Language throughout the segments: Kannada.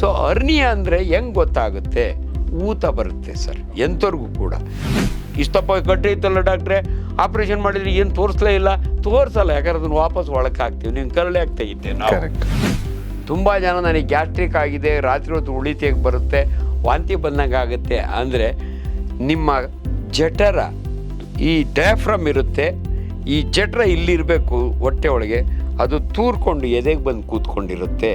ಸೊ ಅರ್ನಿಯ ಅಂದರೆ ಹೆಂಗೆ ಗೊತ್ತಾಗುತ್ತೆ? ಊತ ಬರುತ್ತೆ ಸರ್ ಎಂಥವ್ರಿಗೂ ಕೂಡ. ಇಷ್ಟಪ್ಪ ಕಟ್ಟೈತಲ್ಲ ಡಾಕ್ಟ್ರೆ ಆಪ್ರೇಷನ್ ಮಾಡಿದ್ರೆ ಏನು ತೋರಿಸ್ಲೇ ಇಲ್ಲ. ತೋರಿಸಲ್ಲ ಯಾಕಂದ್ರೆ ಅದನ್ನು ವಾಪಸ್ ಒಳಕ್ಕೆ ಹಾಕ್ತೀವಿ. ನೀನು ಕರಳೆ ಆಗ್ತಾ ಇದ್ದೆ ನಾವು. ತುಂಬ ಜನ ನನಗೆ ಗ್ಯಾಸ್ಟ್ರಿಕ್ ಆಗಿದೆ ರಾತ್ರಿ ಹೊತ್ತು ಉಳಿತಿಯಾಗಿ ಬರುತ್ತೆ ವಾಂತಿ ಬಂದಂಗೆ ಆಗುತ್ತೆ. ಅಂದರೆ ನಿಮ್ಮ ಜಠರ ಈ ಡಯಾಫ್ರಮ್ ಇರುತ್ತೆ ಈ ಜಠರ ಇಲ್ಲಿರಬೇಕು ಹೊಟ್ಟೆ ಒಳಗೆ ಅದು ತೂರ್ಕೊಂಡು ಎದೆಗೆ ಬಂದು ಕೂತ್ಕೊಂಡಿರುತ್ತೆ.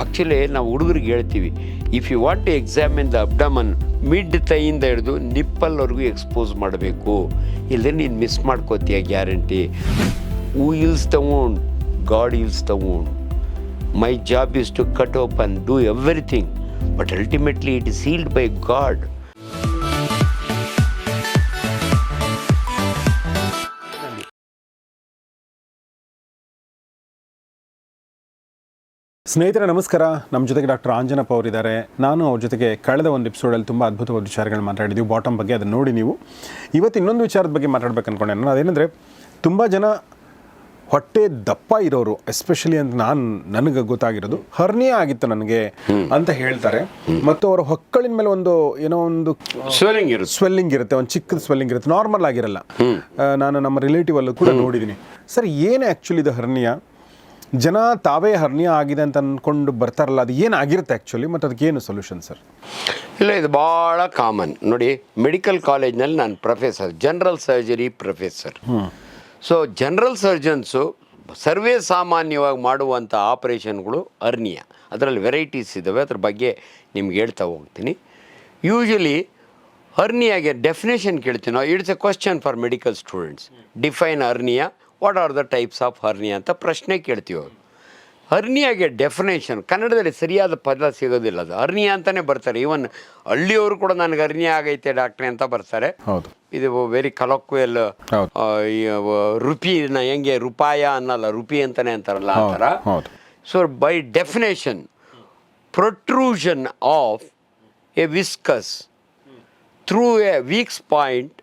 ಆ್ಯಕ್ಚುಲಿ ನಾವು ಹುಡುಗರಿಗೆ ಹೇಳ್ತೀವಿ if you want to examine the abdomen mid ತೈಯಿಂದ ಹಿಡಿದು ನಿಪ್ಪಲ್ವರೆಗೂ ಎಕ್ಸ್ಪೋಸ್ ಮಾಡಬೇಕು. ಇಲ್ಲದೆ ನೀನು miss ಮಾಡ್ಕೋತೀಯ guarantee who heals the wound God heals the wound My job is to cut open, do everything, but ultimately it is sealed by God. ಸ್ನೇಹಿತರೆ ನಮಸ್ಕಾರ. ನಮ್ಮ ಜೊತೆಗೆ ಡಾಕ್ಟರ್ ಆಂಜನಪ್ಪ ಅವರಿದ್ದಾರೆ. ನಾನು ಅವ್ರ ಜೊತೆಗೆ ಕಳೆದ ಒಂದು ಎಪಿಸೋಡಲ್ಲಿ ತುಂಬ ಅದ್ಭುತವಾದ ವಿಚಾರಗಳು ಮಾತಾಡಿದ್ದೀವಿ ಬಾಟಮ್ ಬಗ್ಗೆ ಅದನ್ನು ನೋಡಿ ನೀವು. ಇವತ್ತು ಇನ್ನೊಂದು ವಿಚಾರದ ಬಗ್ಗೆ ಮಾತಾಡ್ಬೇಕು ಅಂದ್ಕೊಂಡೆ ನಾನು ಅದೇನೆಂದರೆ ತುಂಬ ಜನ ಹೊಟ್ಟೆ ದಪ್ಪ ಇರೋರು ಎಸ್ಪೆಷಲಿ ಅಂತ ನಾನು ನನಗೆ ಗೊತ್ತಾಗಿರೋದು ಹರ್ನಿಯ ಆಗಿತ್ತು ನನಗೆ ಅಂತ ಹೇಳ್ತಾರೆ. ಮತ್ತು ಅವರ ಹೊಕ್ಕಳಿನ ಮೇಲೆ ಒಂದು ಏನೋ ಒಂದು ಸ್ವೆಲ್ಲಿಂಗ್ ಇರುತ್ತೆ. ಸ್ವೆಲ್ಲಿಂಗ್ ಇರುತ್ತೆ. ಒಂದು ಚಿಕ್ಕದ ಸ್ವೆಲ್ಲಿಂಗ್ ಇರುತ್ತೆ. ನಾರ್ಮಲ್ ಆಗಿರಲ್ಲ. ನಾನು ನಮ್ಮ ರಿಲೇಟಿವ್ ಅಲ್ಲೂ ಕೂಡ ನೋಡಿದ್ದೀನಿ ಸರ್ ಏನು ಆ್ಯಕ್ಚುಲಿ ಇದು ಹರ್ನಿಯ? ಜನ ತಾವೇ ಹರ್ನಿಯ ಆಗಿದೆ ಅಂತ ಅಂದ್ಕೊಂಡು ಬರ್ತಾರಲ್ಲ ಅದು ಏನಾಗಿರುತ್ತೆ ಆ್ಯಕ್ಚುಲಿ ಮತ್ತು ಅದಕ್ಕೇನು ಏನು ಸೊಲ್ಯೂಷನ್ ಸರ್ ಇಲ್ಲ ಇದು ಭಾಳ ಕಾಮನ್ ನೋಡಿ ಮೆಡಿಕಲ್ ಕಾಲೇಜ್ನಲ್ಲಿ ನಾನು professor general surgery professor so general surgeons ಸರ್ವೇ ಸಾಮಾನ್ಯವಾಗಿ ಮಾಡುವಂಥ ಆಪರೇಷನ್ಗಳು ಅರ್ನಿಯ ಅದರಲ್ಲಿ ವೆರೈಟೀಸ್ ಇದ್ದಾವೆ ಅದ್ರ ಬಗ್ಗೆ ನಿಮ್ಗೆ ಹೇಳ್ತಾ ಹೋಗ್ತೀನಿ. ಯೂಶ್ವಲಿ ಅರ್ನಿಯಾಗೆ ಡೆಫಿನೇಷನ್ ಕೇಳ್ತೀವಿ ನಾವು it's a question for medical students define hernia. What are the types of hernia ಅಂತ ಪ್ರಶ್ನೆ ಕೇಳ್ತೀವಿ ಅವರು. ಹರ್ನಿಯಾಗೆ ಡೆಫಿನೇಷನ್ ಕನ್ನಡದಲ್ಲಿ ಸರಿಯಾದ ಪದ ಸಿಗೋದಿಲ್ಲ ಅದು. ಹರ್ನಿಯಾ ಅಂತಲೇ ಬರ್ತಾರೆ. ಈವನ್ ಹಳ್ಳಿಯವರು ಕೂಡ ನನಗೆ ಹರ್ನಿಯಾ ಆಗೈತೆ ಡಾಕ್ಟ್ರೆ ಅಂತ ಬರ್ತಾರೆ. ಹೌದು. ಇದು ವೆರಿ ಕಲೋಕ್ವೆಲ್. ರುಪಿನ ಹೆಂಗೆ ರೂಪಾಯ ಅನ್ನಲ್ಲ ರುಪಿ ಅಂತಲೇ ಅಂತಾರಲ್ಲ ಆ ಥರ. So by definition protrusion of a viscus through a weaks point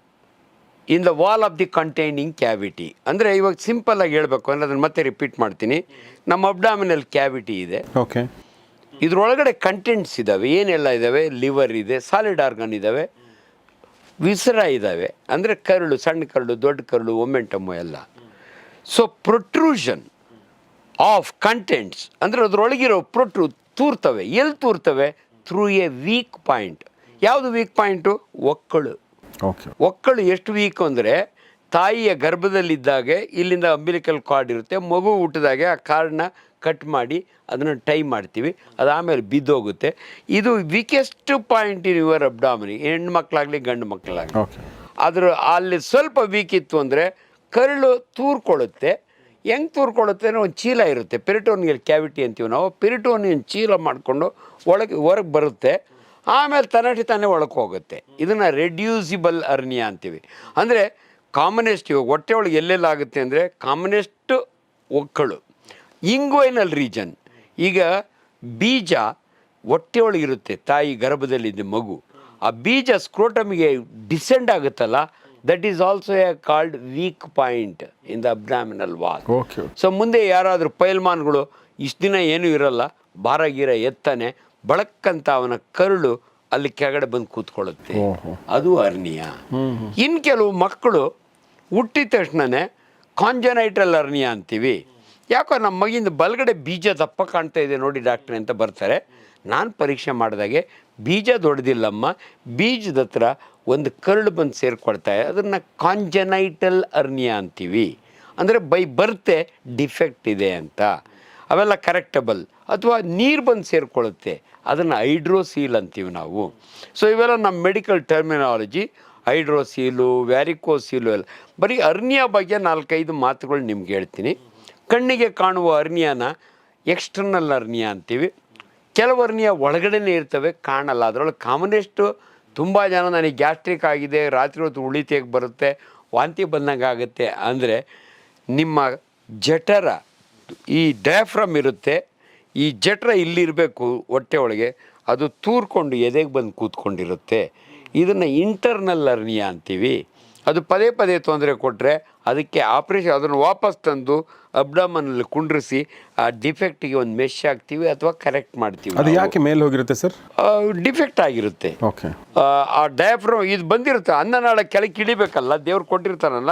in the wall of the containing cavity ಅಂದರೆ ಇವಾಗ ಸಿಂಪಲ್ ಆಗಿ ಹೇಳಬೇಕು ಅಂದರೆ ಅದನ್ನು ಮತ್ತೆ ರಿಪೀಟ್ ಮಾಡ್ತೀನಿ. ನಮ್ಮ ಅಬ್ಡಾಮಿನಲ್ ಕ್ಯಾವಿಟಿ ಇದೆ. ಓಕೆ ಇದರೊಳಗಡೆ ಕಂಟೆಂಟ್ಸ್ ಇದ್ದಾವೆ ಏನೆಲ್ಲ ಇದ್ದಾವೆ ಲಿವರ್ ಇದೆ ಸಾಲಿಡ್ ಆರ್ಗನ್ ಇದ್ದಾವೆ ವಿಸರ ಇದ್ದಾವೆ ಅಂದರೆ ಕರುಳು ಸಣ್ಣ ಕರಳು ದೊಡ್ಡ ಕರುಳು ಒಮೆಂಟಮ್ಮು ಎಲ್ಲ. ಸೊ ಪ್ರೊಟ್ರೂಷನ್ ಆಫ್ ಕಂಟೆಂಟ್ಸ್ ಅಂದರೆ ಅದರೊಳಗಿರೋ ಪ್ರೊಟ್ರು ತೂರ್ತವೆ. ಎಲ್ಲಿ ತೂರ್ತವೆ? ಥ್ರೂ ಎ ವೀಕ್ ಪಾಯಿಂಟ್ ಯಾವುದು ವೀಕ್ ಪಾಯಿಂಟು ಒಕ್ಕಳು. ಓಕೆ ಒಕ್ಕಳು ಎಷ್ಟು ವೀಕ್ ಅಂದರೆ ತಾಯಿಯ ಗರ್ಭದಲ್ಲಿದ್ದಾಗೆ ಇಲ್ಲಿಂದ ಅಂಬಿಲಿಕಲ್ ಕಾರ್ಡ್ ಇರುತ್ತೆ ಮಗು ಹುಟ್ಟಿದಾಗೆ ಆ ಕಾರ್ಡ್ನ ಕಟ್ ಮಾಡಿ ಅದನ್ನು ಟೈ ಮಾಡ್ತೀವಿ ಅದು ಆಮೇಲೆ ಬಿದ್ದೋಗುತ್ತೆ. ಇದು weakest point in your abdomen ಹೆಣ್ಣು ಮಕ್ಕಳಾಗಲಿ ಗಂಡು ಮಕ್ಕಳಾಗಲಿ. ಓಕೆ ಅದ್ರ ಅಲ್ಲಿ ಸ್ವಲ್ಪ ವೀಕ್ ಇತ್ತು ಅಂದರೆ ಕರಳು ತೂರ್ಕೊಳ್ಳುತ್ತೆ. ಹೆಂಗೆ ತೂರ್ಕೊಳ್ಳುತ್ತೆ ಅಂದರೆ ಒಂದು ಚೀಲ ಇರುತ್ತೆ ಪೆರಿಟೋನಿಯಲ್ ಕ್ಯಾವಿಟಿ ಅಂತೀವಿ ನಾವು ಪೆರಿಟೋನಿಯನ್ ಚೀಲ ಮಾಡಿಕೊಂಡು ಒಳಗೆ ಹೊರಗೆ ಬರುತ್ತೆ. ಆಮೇಲೆ ತನ್ನಟಿ ತಾನೇ ಒಳಕ್ಕೆ ಹೋಗುತ್ತೆ. ಇದನ್ನು ರೆಡ್ಯೂಸಿಬಲ್ ಅರ್ನಿಯಾ ಅಂತೀವಿ. ಅಂದರೆ ಕಾಮನೆಸ್ಟ್ ಇವಾಗ ಹೊಟ್ಟೆ ಒಳಗೆ ಎಲ್ಲೆಲ್ಲಾಗುತ್ತೆ ಅಂದರೆ ಕಾಮನೆಸ್ಟ್ ಒಕ್ಕಳು. ಇಂಗ್ವೈನಲ್ ರೀಜನ್ ಈಗ ಬೀಜ ಹೊಟ್ಟೆ ಒಳಗಿರುತ್ತೆ ತಾಯಿ ಗರ್ಭದಲ್ಲಿದ್ದ ಮಗು. ಆ ಬೀಜ ಸ್ಕ್ರೋಟಮಿಗೆ ಡಿಸೆಂಡ್ ಆಗುತ್ತಲ್ಲ that is also a called weak point in the abdominal wall okay so ಮುಂದೆ ಯಾರಾದರೂ ಪೈಲ್ಮಾನ್ಗಳು ಇಷ್ಟು ದಿನ ಏನೂ ಇರಲ್ಲ ಭಾರ ಗೀರ ಎತ್ತಾನೆ ಬಳಕ್ಕಂತ ಅವನ ಕರುಳು ಅಲ್ಲಿ ಕೆಳಗಡೆ ಬಂದು ಕೂತ್ಕೊಳ್ಳುತ್ತೆ. ಅದು ಅರ್ನಿಯ. ಇನ್ನು ಕೆಲವು ಮಕ್ಕಳು ಹುಟ್ಟಿದ ತಕ್ಷಣನೇ ಕಾಂಜನೈಟಲ್ ಅರ್ನಿಯ ಅಂತೀವಿ. ಯಾಕೋ ನಮ್ಮ ಮಗಿಂದ ಬಲಗಡೆ ಬೀಜ ದಪ್ಪ ಕಾಣ್ತಾ ಇದೆ ನೋಡಿ ಡಾಕ್ಟ್ರೆ ಅಂತ ಬರ್ತಾರೆ. ನಾನು ಪರೀಕ್ಷೆ ಮಾಡಿದಾಗೆ ಬೀಜ ದೊಡ್ಡದಿಲ್ಲಮ್ಮ ಬೀಜದ ಹತ್ರ ಒಂದು ಕರುಳು ಬಂದು ಸೇರ್ಕೊಳ್ತಾ ಅದನ್ನು ಕಾಂಜನೈಟಲ್ ಅರ್ನಿಯಾ ಅಂತೀವಿ. ಅಂದರೆ ಬೈ ಬರ್ತೆ ಡಿಫೆಕ್ಟ್ ಇದೆ ಅಂತ. ಅವೆಲ್ಲ ಕರೆಕ್ಟಬಲ್. ಅಥವಾ ನೀರು ಬಂದು ಸೇರಿಕೊಳ್ಳುತ್ತೆ. ಅದನ್ನು ಹೈಡ್ರೋಸೀಲ್ ಅಂತೀವಿ ನಾವು. ಸೊ ಇವೆಲ್ಲ ನಮ್ಮ ಮೆಡಿಕಲ್ ಟರ್ಮಿನಾಲಜಿ ಹೈಡ್ರೋಸೀಲು ವ್ಯಾರಿಕೋಸೀಲು ಎಲ್ಲ. ಬರೀ ಅರ್ನಿಯ ಬಗ್ಗೆ ನಾಲ್ಕೈದು ಮಾತುಗಳು ನಿಮ್ಗೆ ಹೇಳ್ತೀನಿ. ಕಣ್ಣಿಗೆ ಕಾಣುವ ಅರ್ನಿಯಾನ ಎಕ್ಸ್ಟರ್ನಲ್ ಅರ್ನಿಯ ಅಂತೀವಿ. ಕೆಲವು ಅರ್ನಿಯ ಒಳಗಡೆನೇ ಇರ್ತವೆ, ಕಾಣಲ್ಲ. ಅದರೊಳಗೆ ಕಾಮನೆಷ್ಟು ತುಂಬ ಜನ ನನಗೆ ಗ್ಯಾಸ್ಟ್ರಿಕ್ ಆಗಿದೆ, ರಾತ್ರಿ ಹೊತ್ತು ಉಳಿತಿಯಾಗಿ ಬರುತ್ತೆ, ವಾಂತಿ ಬಂದಂಗೆ ಆಗುತ್ತೆ. ಅಂದರೆ ನಿಮ್ಮ ಜಠರ ಈ ಡಯಾಫ್ರಮ್ ಇರುತ್ತೆ ಈ ಜಠರ ಇಲ್ಲಿರಬೇಕು ಹೊಟ್ಟೆ ಒಳಗೆ ಅದು ತೂರ್ಕೊಂಡು ಎದೆಗೆ ಬಂದು ಕೂತ್ಕೊಂಡಿರುತ್ತೆ. ಇದನ್ನು ಇಂಟರ್ನಲ್ ಅರ್ನಿಯಾ ಅಂತೀವಿ. ಅದು ಪದೇ ಪದೇ ತೊಂದರೆ ಕೊಟ್ಟರೆ ಅದಕ್ಕೆ ಆಪ್ರೇಷನ್ ಅದನ್ನು ವಾಪಸ್ ತಂದು ಅಬ್ಡಮನಲ್ಲಿ ಕುಂಡ್ರಿಸಿ ಆ ಡಿಫೆಕ್ಟಿಗೆ ಒಂದು ಮೆಶ್ ಹಾಕ್ತೀವಿ ಅಥವಾ ಕರೆಕ್ಟ್ ಮಾಡ್ತೀವಿ ಅದು ಯಾಕೆ ಮೇಲೆ ಹೋಗಿರುತ್ತೆ ಸರ್? ಡಿಫೆಕ್ಟ್ ಆಗಿರುತ್ತೆ. ಓಕೆ. ಆ, ಡಯಾಫ್ರಮ್ ಇದು ಬಂದಿರುತ್ತೆ. ಅನ್ನನಾಳ ಕೆಳಗೆ ಇಳಿಬೇಕಲ್ಲ ದೇವ್ರು ಕೊಟ್ಟಿರ್ತಾನಲ್ಲ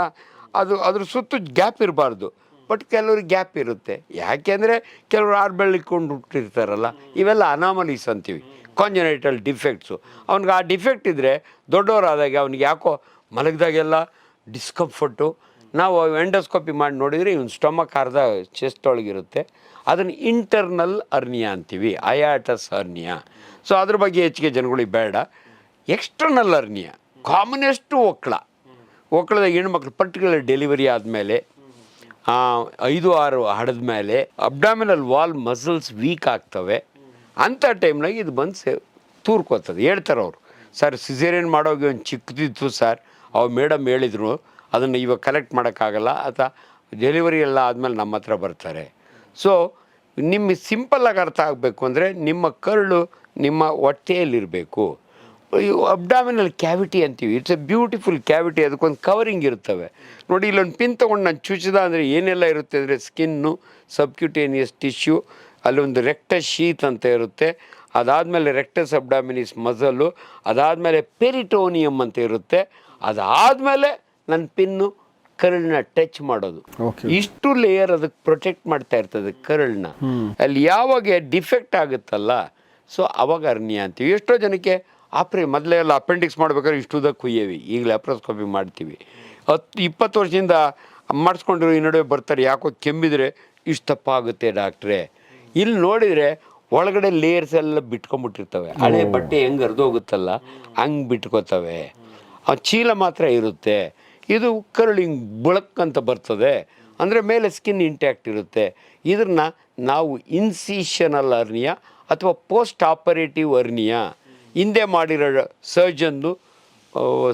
ಅದು ಅದ್ರ ಸುತ್ತು ಗ್ಯಾಪ್ ಇರಬಾರ್ದು. ಬಟ್ ಕೆಲವ್ರಿಗೆ ಗ್ಯಾಪ್ ಇರುತ್ತೆ. ಯಾಕೆಂದರೆ ಕೆಲವರು ಆರು ಬೆಳ್ಳಿಕೊಂಡು ಹುಟ್ಟಿರ್ತಾರಲ್ಲ, ಇವೆಲ್ಲ ಅನಾಮಲೀಸ್ ಅಂತೀವಿ. ಕಾಂಜನೈಟಲ್ ಡಿಫೆಕ್ಟ್ಸು ಅವ್ನಿಗೆ ಆ ಡಿಫೆಕ್ಟ್ ಇದ್ದರೆ ದೊಡ್ಡವರಾದಾಗ ಅವ್ನಿಗೆ ಯಾಕೋ ಮಲಗಿದಾಗೆಲ್ಲ ಡಿಸ್ಕಂಫರ್ಟು ನಾವು ಎಂಡೋಸ್ಕೋಪಿ ಮಾಡಿ ನೋಡಿದರೆ ಇವನು ಸ್ಟೊಮಕ್ ಅರ್ಧ ಚೆಸ್ಟ್ ಒಳಗಿರುತ್ತೆ. ಅದನ್ನು ಇಂಟರ್ನಲ್ ಅರ್ನಿಯಾ ಅಂತೀವಿ ಅಯಾಟಸ್ ಅರ್ನಿಯಾ ಸೊ ಅದ್ರ ಬಗ್ಗೆ ಹೆಚ್ಚಿಗೆ ಜನಗಳಿಗೆ ಬೇಡ. ಎಕ್ಸ್ಟರ್ನಲ್ ಅರ್ನಿಯಾ ಕಾಮನೆಸ್ಟು ಒಕ್ಕಳ ಒಕ್ಕಳದ ಹೆಣ್ಮಕ್ಳು ಪರ್ಟಿಕ್ಯುಲರ್ ಡೆಲಿವರಿ ಆದಮೇಲೆ ಐದು ಆರು ಹಡದ ಮೇಲೆ ಅಬ್ಡಾಮಿನಲ್ ವಾಲ್ ಮಸಲ್ಸ್ ವೀಕ್ ಆಗ್ತವೆ. ಅಂಥ ಟೈಮ್ನಾಗ ಇದು ಬಂದು ಸೇ, ತೂರ್ಕೋತದೆ. ಹೇಳ್ತಾರೆ ಅವರು. ಸರ್ ಸಿಸೇರಿಯನ್ ಮಾಡೋಗಿ ಒಂದು ಚಿಕ್ಕದಿತ್ತು ಸರ್. ಅವ್ರು ಮೇಡಮ್ ಹೇಳಿದರು, ಅದನ್ನು ಇವಾಗ ಕಲೆಕ್ಟ್ ಮಾಡೋಕ್ಕಾಗಲ್ಲ. ಅಥವಾ ಡೆಲಿವರಿ ಎಲ್ಲ ಆದಮೇಲೆ ನಮ್ಮ ಹತ್ರ ಬರ್ತಾರೆ. ಸೊ ನಿಮ್ಮ ಸಿಂಪಲ್ಲಾಗಿ ಅರ್ಥ ಆಗಬೇಕು ಅಂದರೆ ನಿಮ್ಮ ಕರುಳು ನಿಮ್ಮ ಹೊಟ್ಟೆಯಲ್ಲಿರಬೇಕು. ಅಬ್ಡಾಮಿನಲ್ ಕ್ಯಾವಿಟಿ ಅಂತೀವಿ. ಇಟ್ಸ್ ಎ ಬ್ಯೂಟಿಫುಲ್ ಕ್ಯಾವಿಟಿ ಅದಕ್ಕೊಂದು ಕವರಿಂಗ್ ಇರ್ತವೆ. ನೋಡಿ ಇಲ್ಲೊಂದು ಪಿನ್ ತೊಗೊಂಡು ನಾನು ಚುಚ್ಚಿದ ಅಂದರೆ ಏನೆಲ್ಲ ಇರುತ್ತೆ ಅಂದರೆ ಸ್ಕಿನ್ನು ಸಬ್ಕ್ಯೂಟೇನಿಯಸ್ ಟಿಶ್ಯೂ ಅಲ್ಲೊಂದು ರೆಕ್ಟಸ್ ಶೀತ್ ಅಂತ ಇರುತ್ತೆ. ಅದಾದಮೇಲೆ ರೆಕ್ಟಸ್ ಅಬ್ಡಾಮಿನಿಸ್ ಮಸಲು ಅದಾದಮೇಲೆ ಪೆರಿಟೋನಿಯಮ್ ಅಂತ ಇರುತ್ತೆ. ಅದಾದಮೇಲೆ ನನ್ನ ಪಿನ್ನು ಕರಳನ್ನ ಟಚ್ ಮಾಡೋದು. ಇಷ್ಟು ಲೇಯರ್ ಅದಕ್ಕೆ ಪ್ರೊಟೆಕ್ಟ್ ಮಾಡ್ತಾ ಇರ್ತದೆ ಕರಳನ್ನ. ಅಲ್ಲಿ ಯಾವಾಗ ಡಿಫೆಕ್ಟ್ ಆಗುತ್ತಲ್ಲ ಸೊ ಅವಾಗ ಅರ್ನಿಯ ಅಂತೀವಿ. ಎಷ್ಟೋ ಜನಕ್ಕೆ ಆಪ್ರೆ ಮೊದಲೇ ಎಲ್ಲ ಅಪೆಂಡಿಕ್ಸ್ ಮಾಡ್ಬೇಕಾದ್ರೆ ಇಷ್ಟುದ ಕುಯ್ಯೇವಿ. ಈಗ ಲ್ಯಾಪ್ರೋಸ್ಕೋಪಿ ಮಾಡ್ತೀವಿ. ಹತ್ತು ಇಪ್ಪತ್ತು ವರ್ಷದಿಂದ ಮಾಡಿಸ್ಕೊಂಡಿರೋ ಈ ನಡುವೆ ಬರ್ತಾರೆ. ಯಾಕೋ ಕೆಮ್ಮಿದ್ರೆ ಇಷ್ಟು ತಪ್ಪಾಗುತ್ತೆ ಡಾಕ್ಟ್ರೆ. ಡಾಕ್ಟ್ರೇ ಇಲ್ಲಿ ನೋಡಿದರೆ ಒಳಗಡೆ ಲೇಯರ್ಸ್ ಎಲ್ಲ ಬಿಟ್ಕೊಂಡ್ಬಿಟ್ಟಿರ್ತವೆ. ಹಳೆ ಬಟ್ಟೆ ಹೆಂಗೆ ಹರಿದೋಗುತ್ತಲ್ಲ ಹಂಗೆ ಬಿಟ್ಕೋತವೆ. ಆ ಚೀಲ ಮಾತ್ರ ಇರುತ್ತೆ. ಇದು ಕರಳಿಂಗ್ ಬುಳಕ್ಕಂತ ಬರ್ತದೆ. ಅಂದರೆ ಮೇಲೆ ಸ್ಕಿನ್ ಇಂಟ್ಯಾಕ್ಟ್ ಇರುತ್ತೆ. ಇದನ್ನು ನಾವು ಇನ್ಸಿಷನಲ್ ಅರ್ನಿಯಾ ಅಥವಾ ಪೋಸ್ಟ್ ಆಪರೇಟಿವ್ ಅರ್ನಿಯಾ ಹಿಂದೆ ಮಾಡಿರೋ ಸರ್ಜನ್ದು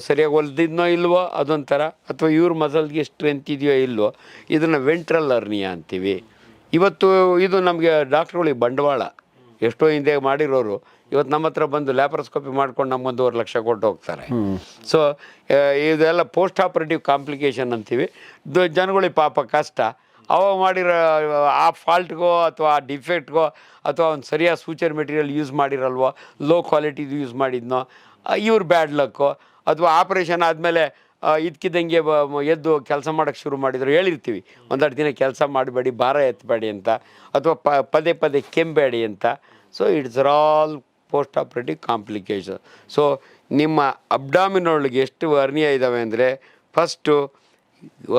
ಸರಿಯಾಗಿ ಹೊಲ್ದಿದ್ನೋ ಇಲ್ವೋ ಅದೊಂಥರ ಅಥವಾ ಇವ್ರ ಮಸಲ್ಗೆ ಸ್ಟ್ರೆಂತ್ ಇದೆಯೋ ಇಲ್ವೋ ಇದನ್ನು ವೆಂಟ್ರಲ್ ಅರ್ನಿಯ ಅಂತೀವಿ. ಇವತ್ತು ಇದು ನಮಗೆ ಡಾಕ್ಟ್ರುಗಳಿಗೆ ಬಂಡವಾಳ. ಎಷ್ಟೋ ಹಿಂದೆ ಮಾಡಿರೋರು ಇವತ್ತು ನಮ್ಮ ಹತ್ರ ಬಂದು ಲ್ಯಾಪ್ರೋಸ್ಕೋಪಿ ಮಾಡ್ಕೊಂಡು ನಮ್ಗೊಂದೂವರೆ ಲಕ್ಷ ಕೊಟ್ಟು ಹೋಗ್ತಾರೆ. ಸೊ ಇದೆಲ್ಲ ಪೋಸ್ಟ್ ಆಪರೇಟಿವ್ ಕಾಂಪ್ಲಿಕೇಶನ್ ಅಂತೀವಿ. ಜನಗಳಿಗೆ ಪಾಪ ಕಷ್ಟ. ಅವ ಮಾಡಿರೋ, ಆ ಫಾಲ್ಟ್ಗೋ ಅಥವಾ ಆ ಡಿಫೆಕ್ಟ್ಗೋ ಅಥವಾ ಒಂದು ಸರಿಯಾದ ಸೂಚರ್ ಮೆಟೀರಿಯಲ್ ಯೂಸ್ ಮಾಡಿರಲ್ವೋ ಲೋ ಕ್ವಾಲಿಟಿದು ಯೂಸ್ ಮಾಡಿದ್ನೋ ಇವ್ರು ಬ್ಯಾಡ್ ಲಕ್ಕು ಅಥವಾ ಆಪ್ರೇಷನ್ ಆದಮೇಲೆ ಇದಕ್ಕಿದ್ದಂಗೆ ಎದ್ದು ಕೆಲಸ ಮಾಡೋಕ್ಕೆ ಶುರು ಮಾಡಿದ್ರು. ಹೇಳಿರ್ತೀವಿ, ಒಂದೆರಡು ದಿನ ಕೆಲಸ ಮಾಡಬೇಡಿ, ಭಾರ ಎತ್ತಬೇಡಿ ಅಂತ. ಅಥವಾ ಪ, ಪದೇ ಪದೇ ಕೆಂಬೇಡಿ ಅಂತ. So it's all post operative complication so ನಿಮ್ಮ ಅಬ್ಡಾಮಿನೊಳಗೆ ಎಷ್ಟು ಅರ್ನಿಯ ಇದ್ದಾವೆ ಅಂದರೆ ಫಸ್ಟು